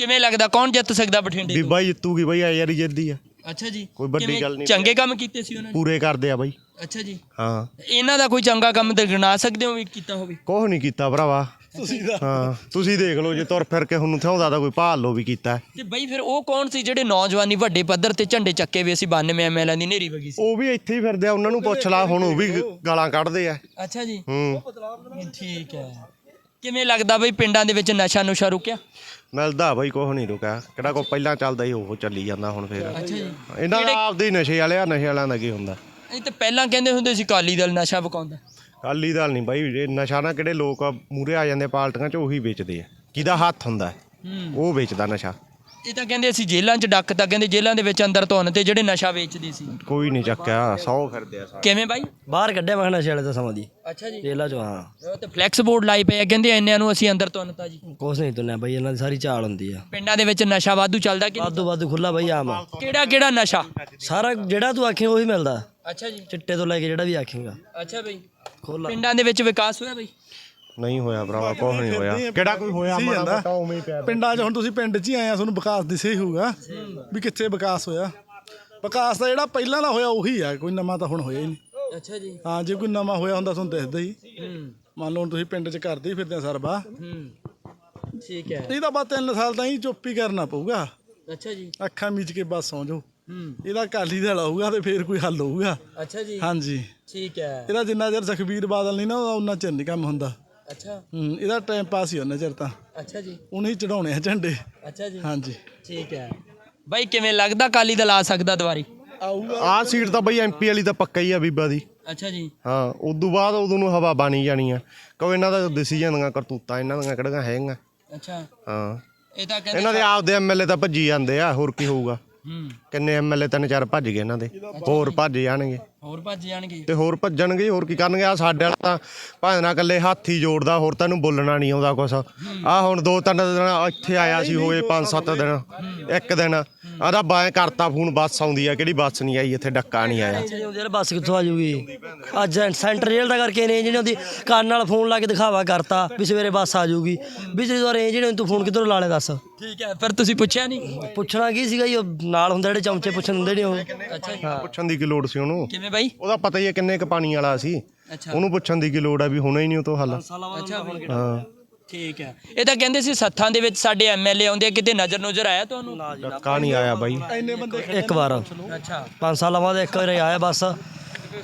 ਕਿਵੇਂ ਲੱਗਦਾ? ਕੌਣ ਜਿੱਤ ਸਕਦਾ ਬਠਿੰਡੇ ਤੋਂ? ਬੀਬਾ ਜਿੱਤੂਗੀ ਬਾਈ ਆ ਯਾਰੀ ਜਿੱਦੀ ਆ। ਅੱਛਾ ਜੀ। ਕੋਈ ਵੱਡੀ ਕਿਵੇਂ ਗੱਲ ਨਹੀਂ। ਚੰਗੇ ਕੰਮ ਕੀਤੇ ਸੀ ਉਹਨਾਂ ਨੇ? ਪੂਰੇ ਕਰਦੇ ਆ ਬਾਈ। ਅੱਛਾ ਜੀ। ਹਾਂ। ਇਹਨਾਂ ਦਾ ਕੋਈ ਚੰਗਾ ਕੰਮ ਤੇ ਗਿਣਾ ਸਕਦੇ ਹੋ ਵੀ ਕੀਤਾ ਹੋਵੇ? ਕੁਛ ਨਹੀਂ ਕੀਤਾ ਭਰਾਵਾ। ਤੁਸੀਂ ਹਾਂ ਤੁਸੀਂ ਦੇਖ ਲਓ ਜੇ ਤੁਰ ਫਿਰ ਕੇ ਹੁਣ ਥਿਆਉਂਦਾ ਤਾਂ ਕੋਈ ਭਾਲ ਲੋ ਵੀ ਕੀਤਾ। ਹੈ। ਤੇ ਬਈ ਫਿਰ ਉਹ ਕੌਣ ਸੀ ਜਿਹੜੇ ਨੌਜਵਾਨੀ ਵੱਡੇ ਪੱਧਰ ਤੇ ਝੰਡੇ ਚੱਕੇ ਵੀ ਅਸੀਂ 92 ਐਮਐਲਏ ਦੀ ਨੇਰੀ ਵਗੀ ਸੀ। ਉਹ ਵੀ ਇੱਥੇ ਹੀ ਫਿਰਦੇ ਆ ਉਹਨਾਂ ਨੂੰ ਪੁੱਛ ਲਾ ਹੁਣ ਉਹ ਵੀ ਗ- ਗਾਲਾਂ ਕੱਢਦੇ ਆ। ਅੱਛਾ ਜੀ। ਹੂੰ। ਠੀਕ ਹੈ। ਕਿਵੇਂ ਲੱਗਦਾ ਬਈ ਪਿੰਡਾਂ ਦੇ ਵਿੱਚ ਨਸ਼ਾ ਨੁਸ਼ਾ ਰੁਕਿਆ? ਮਿਲਦਾ ਬਾਈ ਕੁਛ ਨਹੀਂ ਰੁਕਿਆ। ਕਿਹੜਾ ਕੋ ਪਹਿਲਾਂ ਚੱਲਦਾ ਸੀ ਉਹ ਚੱਲੀ ਜਾਂਦਾ ਹੁਣ ਫੇਰ। ਅੱਛਾ ਜੀ। ਇਹਨਾਂ ਦਾ ਆਪਦੇ ਹੀ ਨਸ਼ੇ ਵਾਲੇ ਆ ਨਸ਼ੇ ਵਾਲਿਆਂ ਦਾ ਕੀ ਹੁੰਦਾ? ਇਹ ਤਾਂ ਪਹਿਲਾਂ ਕਹਿੰਦੇ ਹੁੰਦੇ ਸੀ ਕਾਲੀ ਦਲ ਨਸ਼ਾ ਵਿਕਾਉਂਦਾ। ਕਾਲੀ ਦਲ ਨਹੀਂ ਬਾਈ ਇਹ ਨਸ਼ਾ ਨਾ ਕਿਹੜੇ ਲੋਕ ਮੂਰੇ ਆ ਜਾਂਦੇ ਪਾਰਟੀਆਂ 'ਚ ਉਹੀ ਵੇਚਦੇ ਆ। ਕਿਹਦਾ ਹੱਥ ਹੁੰਦਾ ਹੈ, ਹੂੰ। ਉਹ ਵੇਚਦਾ ਨਸ਼ਾ। ਇਹ ਤਾਂ ਕਹਿੰਦੇ ਅਸੀਂ ਜੇਲ੍ਹਾਂ 'ਚ ਡੱਕ ਤਾਂ ਕਹਿੰਦੇ ਜੇਲ੍ਹਾਂ ਦੇ ਵਿੱਚ ਅੰਦਰ ਧੁੰਨ ਤੇ ਜਿਹੜੇ ਨਸ਼ਾ ਵੇਚਦੇ ਸੀ। ਕੋਈ ਨਹੀਂ ਚੱਕਿਆ ਸੌ ਫਿਰਦੇ ਆ ਸਾਰੇ। ਕਿਵੇਂ ਬਾਈ? ਬਾਹਰ ਕੱਢਿਆ ਮੈਂ ਨਸ਼ੇ ਵਾਲੇ ਤਾਂ ਸਮਾਂ ਦੀ। ਅੱਛਾ ਜੀ। ਜੇਲਾ ਚੋਂ ਹਾਂ। ਉਹ ਤੇ ਫਲੈਕਸ ਬੋਰਡ ਲਾਈ ਪਏ ਆ ਕਹਿੰਦੇ ਇੰਨਿਆਂ ਨੂੰ ਅਸੀਂ ਅੰਦਰ ਧੁੰਨਤਾ ਜੀ। ਕੁਛ ਨਹੀਂ ਤੁੰਨਿਆ ਬਈ ਇਹਨਾਂ ਦੀ ਸਾਰੀ ਚਾਲ ਹੁੰਦੀ ਆ। ਪਿੰਡਾਂ ਦੇ ਵਿੱਚ ਨਸ਼ਾ ਵਾਧੂ ਚੱਲਦਾ ਕਿ ਵਾਧੂ ਵਾਧੂ ਖੁੱਲਾ ਬਈ ਆਮ ਆ। ਕਿਹੜਾ ਕਿਹੜਾ ਨਸ਼ਾ? ਸਾਰਾ ਜਿਹੜਾ ਤੂੰ ਆਖੇ ਉਹੀ ਮਿਲਦਾ। ਅੱਛਾ ਜੀ। ਚਿੱਟੇ ਤੋਂ ਲੈ ਕੇ ਜਿਹੜਾ ਵੀ ਆਖੇਗਾ। ਅੱਛਾ ਬਈ। ਖੋਲਾ ਪਿੰਡਾਂ ਦੇ ਵਿੱਚ ਵਿਕਾਸ ਹੋਇਆ ਬਈ? ਨਹੀਂ ਹੋਇਆ ਭਰਾਵਾ ਕੁਛ ਨਹੀਂ ਹੋਇਆ। ਕਿਹੜਾ ਕੋਈ ਹੋਇਆ ਸੀ ਮਾੜਾ ਜਾਂਦਾ। ਮੋਟਾ ਉਵੇਂ ਹੀ ਪਿਆ। ਪਿੰਡਾਂ 'ਚ ਹੁਣ ਤੁਸੀਂ ਪਿੰਡ 'ਚ ਹੀ ਆਏ ਆ ਤੁਹਾਨੂੰ ਵਿਕਾਸ ਦਿਸੇ ਹੀ ਹੋਊਗਾ। ਵੀ ਕਿੱਥੇ ਵਿਕਾਸ ਹੋਇਆ। ਵਿਕਾਸ ਦਾ ਜਿਹੜਾ ਪਹਿਲਾਂ ਦਾ ਹੋਇਆ ਉਹੀ ਆ। ਕੋਈ ਨਵਾਂ ਤਾਂ ਹੁਣ ਹੋਇਆ ਹੀ ਨਹੀਂ। ਅੱਛਾ ਜੀ। ਹਾਂ ਜੇ ਕੋਈ ਨਵਾਂ ਹੋਇਆ ਹੁੰਦਾ ਤੁਹਾਨੂੰ ਦਿਸਦਾ ਹੀ। ਹੂੰ ਮੰਨ ਲਓ ਹੁਣ ਤੁਸੀਂ ਪਿੰਡ 'ਚ ਕਰਦੇ ਹੀ ਫਿਰਦੇ ਆ ਸਰਬਾ। ਹੂੰ। ਠੀਕ ਹੈ। ਨਹੀਂ ਤਾਂ ਬਸ ਤਿੰਨ ਸਾਲ ਤਾਂ ਹੀ ਚੁੱਪ ਹੀ ਕਰਨਾ ਪਊਗਾ। ਅੱਛਾ ਜੀ। ਅੱਖਾਂ ਮੀਚ ਕੇ ਬਸ ਸੌਂ ਜਾਓ। ਹੂੰ। ਇਹਦਾ ਕਾਲੀ ਦਾ ਲਾਊਗਾ ਤੇ ਫੇਰ ਕੋਈ ਹੱਲ ਹੋਊਗਾ। ਅੱਛਾ ਜੀ। ਹਾਂਜੀ। ਠੀਕ ਹੈ। ਇਹਦਾ ਜਿੰਨਾ ਚਿਰ ਸੁਖਬੀਰ ਬਾਦਲ ਨਹੀਂ ਨਾ ਉਹਨਾਂ ਚਿਰ ਨਹੀਂ ਕੰਮ ਹੁੰਦਾ। ਅੱਛਾ। ਹੂੰ ਇਹਦਾ ਟਾਈਮ ਪਾਸ ਹੀ ਉਹਨਾਂ ਚਿਰ ਤਾਂ। ਅੱਛਾ ਜੀ। ਉਹਨੇ ਹੀ ਚੜਾਉਣੇ ਆ ਝੰਡੇ। ਅੱਛਾ ਜੀ। ਹਾਂਜੀ। ਠੀਕ ਹੈ। ਬਾਈ ਕਿਵੇਂ ਲੱਗਦਾ ਕਾਲੀ ਦਲ ਆ ਸਕਦਾ ਦੁਬਾਰੀ? ਆਊਗਾ। ਆਹ ਸੀਟ ਤਾਂ ਬਈ ਐਮਪੀ ਵਾਲੀ ਤਾਂ ਪੱਕਾ ਹੀ ਆ ਬੀਬਾ ਦੀ। ਅੱਛਾ ਜੀ। ਹਾਂ ਉਦੋਂ ਬਾਅਦ ਉਦੋਂ ਨੂੰ ਹਵਾ ਬਣੀ ਜਾਣੀ ਆ। ਕਿਉਂ ਇਹਨਾਂ ਦਾ ਦਿਸੀ ਜਾਂਦੀਆਂ ਕਰਤੂਤਾਂ ਇਹਨਾਂ ਦੀਆਂ ਕਿਹੜੀਆਂ ਹੈਗੀਆਂ। ਅੱਛਾ। ਹਾਂ। ਇਹ ਤਾਂ ਕਹਿੰਦੇ ਇਹਨਾਂ ਦੇ ਆਪਦੇ ਐਮਐਲਏ ਤਾਂ ਭੱਜੀ ਜਾਂਦੇ ਆ ਹੋਰ ਕੀ ਹੋਊਗਾ। ਹੂੰ। ਕਿੰਨੇ ਐਮਐਲਏ ਤਿੰਨ ਚਾਰ ਭੱਜ ਗਏ ਇਹਨਾਂ ਦੇ ਹੋਰ ਭੱਜ ਜਾਣਗੇ। ਹੋਰ ਭੱਜ ਜਾਣਗੇ। ਤੇ ਹੋਰ ਭੱਜਣਗੇ ਹੋਰ ਕੀ ਕਰਨਗੇ? ਆ ਸਾਡੇ ਵਾਲਾ ਤਾਂ ਭਾਵੇਂ ਨਾ ਇਕੱਲੇ ਹੱਥ ਹੀ ਜੋੜਦਾ ਹੋਰ ਤੈਨੂੰ ਬੋਲਣਾ ਨਹੀਂ ਆਉਂਦਾ ਕੁਛ। ਆ ਹੁਣ ਦੋ ਤਿੰਨ ਦਿਨ ਇੱਥੇ ਆਇਆ ਸੀ ਹੋਏ ਪੰਜ ਸੱਤ ਦਿਨ ਇੱਕ ਦਿਨ। ਆਦਾ ਬਾਏ ਕਰਤਾ ਫੋਨ ਬੱਸ ਆਉਂਦੀ ਆ ਕਿਹੜੀ ਬੱਸ ਨਹੀਂ ਆਈ ਇੱਥੇ ਡੱਕਾ ਨਹੀਂ ਆਇਆ। ਨਾ ਬੱਸ ਕਿੱਥੋਂ ਆ ਜੂਗੀ? ਅੱਜ ਸੈਂਟਰ ਜੇਲ੍ਹ ਦਾ ਕਰਕੇ ਰੇਂਜ ਨਹੀਂ ਹੁੰਦੀ ਕੰਨ ਨਾਲ ਫੋਨ ਲਾ ਕੇ ਦਿਖਾਵਾ ਕਰਤਾ ਵੀ ਸਵੇਰੇ ਬੱਸ ਆ ਜੂਗੀ। ਵੀ ਜਦੋਂ ਰੇਂਜ ਨਹੀਂ ਤੂੰ ਫੋਨ ਕਿੱਧਰੋਂ ਲਾ ਲੈ ਦੱਸ? ਠੀਕ ਹੈ ਪਰ ਤੁਸੀਂ ਪੁੱਛਿਆ ਨਹੀਂ? ਪੁੱਛਣਾ ਕੀ ਸੀਗਾ ਜੀ ਉਹ ਨਾਲ ਹੁੰਦੇ ਜਿਹੜੇ ਚਮਚੇ ਪੁੱਛਣ ਹੁੰਦੇ ਨਹੀਂ ਉਹ। ਅੱਛਾ ਪੁੱਛਣ ਦੀ ਕੀ ਲੋੜ ਸੀ ਉਹਨੂੰ? ਕਿਵੇਂ ਬਾਈ? ਉਹਦਾ ਪਤਾ ਹੀ ਹੈ ਕਿੰਨੇ ਕ ਪਾਣੀ ਵਾਲਾ ਸੀ। ਅੱਛਾ। ਉਹਨੂੰ ਪੁੱਛਣ ਦੀ ਕੀ ਲੋੜ ਆ ਵੀ ਹੋਣਾ ਹੀ ਨਹੀਂ ਉਹ ਤੋਂ ਹੱਲ। ਅੱਛਾ ਬਈ। ਹਾਂ। ਠੀਕ ਹੈ। ਇਹ ਤਾਂ ਕਹਿੰਦੇ ਸੀ ਸੱਥਾਂ ਦੇ ਵਿੱਚ ਸਾਡੇ ਐਮਐਲਏ ਆਉਂਦੇ ਆ ਕਿਤੇ ਨਜ਼ਰ ਨੁਜ਼ਰ ਆਇਆ ਤੁਹਾਨੂੰ? ਡੱਕਾ ਨਹੀਂ ਆਇਆ ਬਾਈ। ਇੱਕ ਵਾਰ। ਅੱਛਾ। 5 ਸਾਲਾਂ ਬਾਅਦ ਇੱਕ ਵਾਰ ਆਇਆ ਬੱਸ।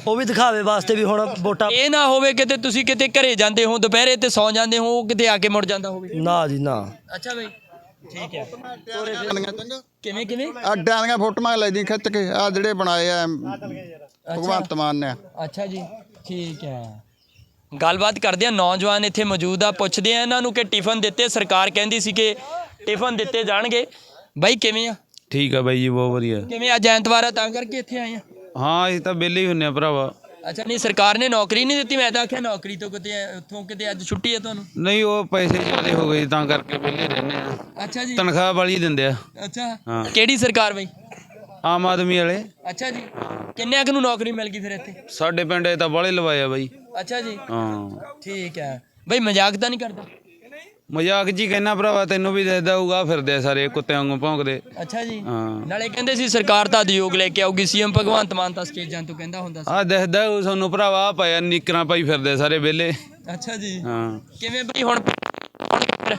ਉਹ ਵੀ ਦਿਖਾਵੇ ਵਾਸਤੇ ਵੀ ਹੁਣ ਵੋਟਾਂ ਇਹ ਨਾ ਹੋਵੇ ਕਿਤੇ ਤੁਸੀਂ ਕਿਤੇ ਘਰੇ ਜਾਂਦੇ ਹੋ ਦੁਪਹਿਰੇ ਤੇ ਸੌ ਜਾਂਦੇ ਹੋ ਉਹ ਕਿਤੇ ਆ ਕੇ ਮੁੜ ਜਾਂਦਾ ਹੋਵੇ। ਨਾ ਜੀ ਨਾ। ਅੱਛਾ ਬਈ। ਠੀਕ ਹੈ। ਕਿਵੇਂ ਕਿਵੇਂ? ਅੱਡਿਆਂ ਦੀਆਂ ਫੋਟੋਆਂ ਲੈ ਜੀ ਖਿੱਚ ਕੇ। ਆ ਜਿਹੜੇ ਬਣਾਏ ਆ ਭਗਵੰਤ ਮਾਨ ਨੇ। ਅੱਛਾ ਜੀ ਠੀਕ ਹੈ। ਗੱਲਬਾਤ ਕਰਦੇ ਆ ਨੌਜਵਾਨ ਇੱਥੇ ਮੌਜੂਦ ਆ। ਪੁੱਛਦੇ ਆ ਇਹਨਾਂ ਨੂੰ ਕਿ ਟਿਫਨ ਦਿੱਤੇ ਸਰਕਾਰ ਕਹਿੰਦੀ ਸੀ ਕਿ ਟਿਫਨ ਦਿੱਤੇ ਜਾਣਗੇ। ਬਾਈ ਕਿਵੇਂ ਆ? ਠੀਕ ਆ ਬਾਈ ਜੀ ਬਹੁਤ ਵਧੀਆ। ਕਿਵੇਂ ਅੱਜ ਐਤਵਾਰ ਆ ਤਾਂ ਕਰਕੇ ਇੱਥੇ ਆਏ ਆ? ਹਾਂ ਅਸੀਂ ਤਾਂ ਵਿਹਲੇ ਹੀ ਹੁੰਨੇ ਆ ਭਰਾਵਾ। ਅੱਛਾ ਨਹੀਂ ਸਰਕਾਰ ਨੇ ਨੌਕਰੀ ਨਹੀਂ ਦਿੱਤੀ। ਮੈਂ ਤਾਂ ਆਖਿਆ ਨੌਕਰੀ ਤੋਂ ਕਿਤੇ ਉੱਥੋਂ ਕਿਤੇ ਅੱਜ ਛੁੱਟੀ ਹੈ ਤੁਹਾਨੂੰ? ਨਹੀਂ ਉਹ ਪੈਸੇ ਜ਼ਿਆਦੇ ਹੋ ਗਏ ਤਾਂ ਕਰਕੇ ਵਿਹਲੇ ਰਹਿੰਦੇ ਆ। ਅੱਛਾ ਜੀ। ਤਨਖਾਹ ਵਾਲੀ ਦਿੰਦੇ ਆ। ਅੱਛਾ। ਹਾਂ। ਕਿਹੜੀ ਸਰਕਾਰ ਬਈ? ਆਮ ਆਦਮੀ ਵਾਲੇ। ਅੱਛਾ ਜੀ। ਕਿੰਨੇ ਕੁ ਨੂੰ ਨੌਕਰੀ ਮਿਲ ਗਈ ਫਿਰ ਇੱਥੇ? ਸਾਡੇ ਪਿੰਡ ਇਹ ਤਾਂ ਬਾਹਲੇ ਲਵਾਏ ਆ ਬਾਈ। ਅੱਛਾ ਜੀ। ਹਾਂ। ਠੀਕ ਹੈ। ਬਈ ਮਜ਼ਾਕ ਤਾਂ ਨਹੀਂ ਕਰਦਾ? ਮਜ਼ਾਕ ਜੀ ਕਹਿਣਾ ਭਰਾਵਾ ਤੈਨੂੰ ਵੀ ਦੱਸਦਾ ਹੋਊਗਾ ਫਿਰਦੇ ਆ ਸਾਰੇ ਕੁੱਤਿਆਂ ਵਾਂਗੂ ਭੌਂਕਦੇ। ਅੱਛਾ ਜੀ। ਹਾਂ। ਨਾਲੇ ਕਹਿੰਦੇ ਸੀ ਸਰਕਾਰ ਤਾਂ ਉਦਯੋਗ ਲੈ ਕੇ ਆਊਗੀ ਸੀਐਮ ਭਗਵੰਤ ਮਾਨ ਤਾਂ ਸਟੇਜਾਂ ਤੋਂ ਕਹਿੰਦਾ ਹੁੰਦਾ ਸੀ। ਆ ਦੱਸਦਾ ਹੋਊ ਸਾਨੂੰ ਭਰਾਵਾ ਪਾਇਆ ਨਿਕਰਾਂ ਪਾਈ ਫਿਰਦੇ ਆ ਸਾਰੇ ਵਿਹਲੇ। ਅੱਛਾ ਜੀ। ਹਾਂ। ਕਿਵੇਂ ਬਈ ਹੁਣ? ਆਉਣਗੇ ਫਿਰ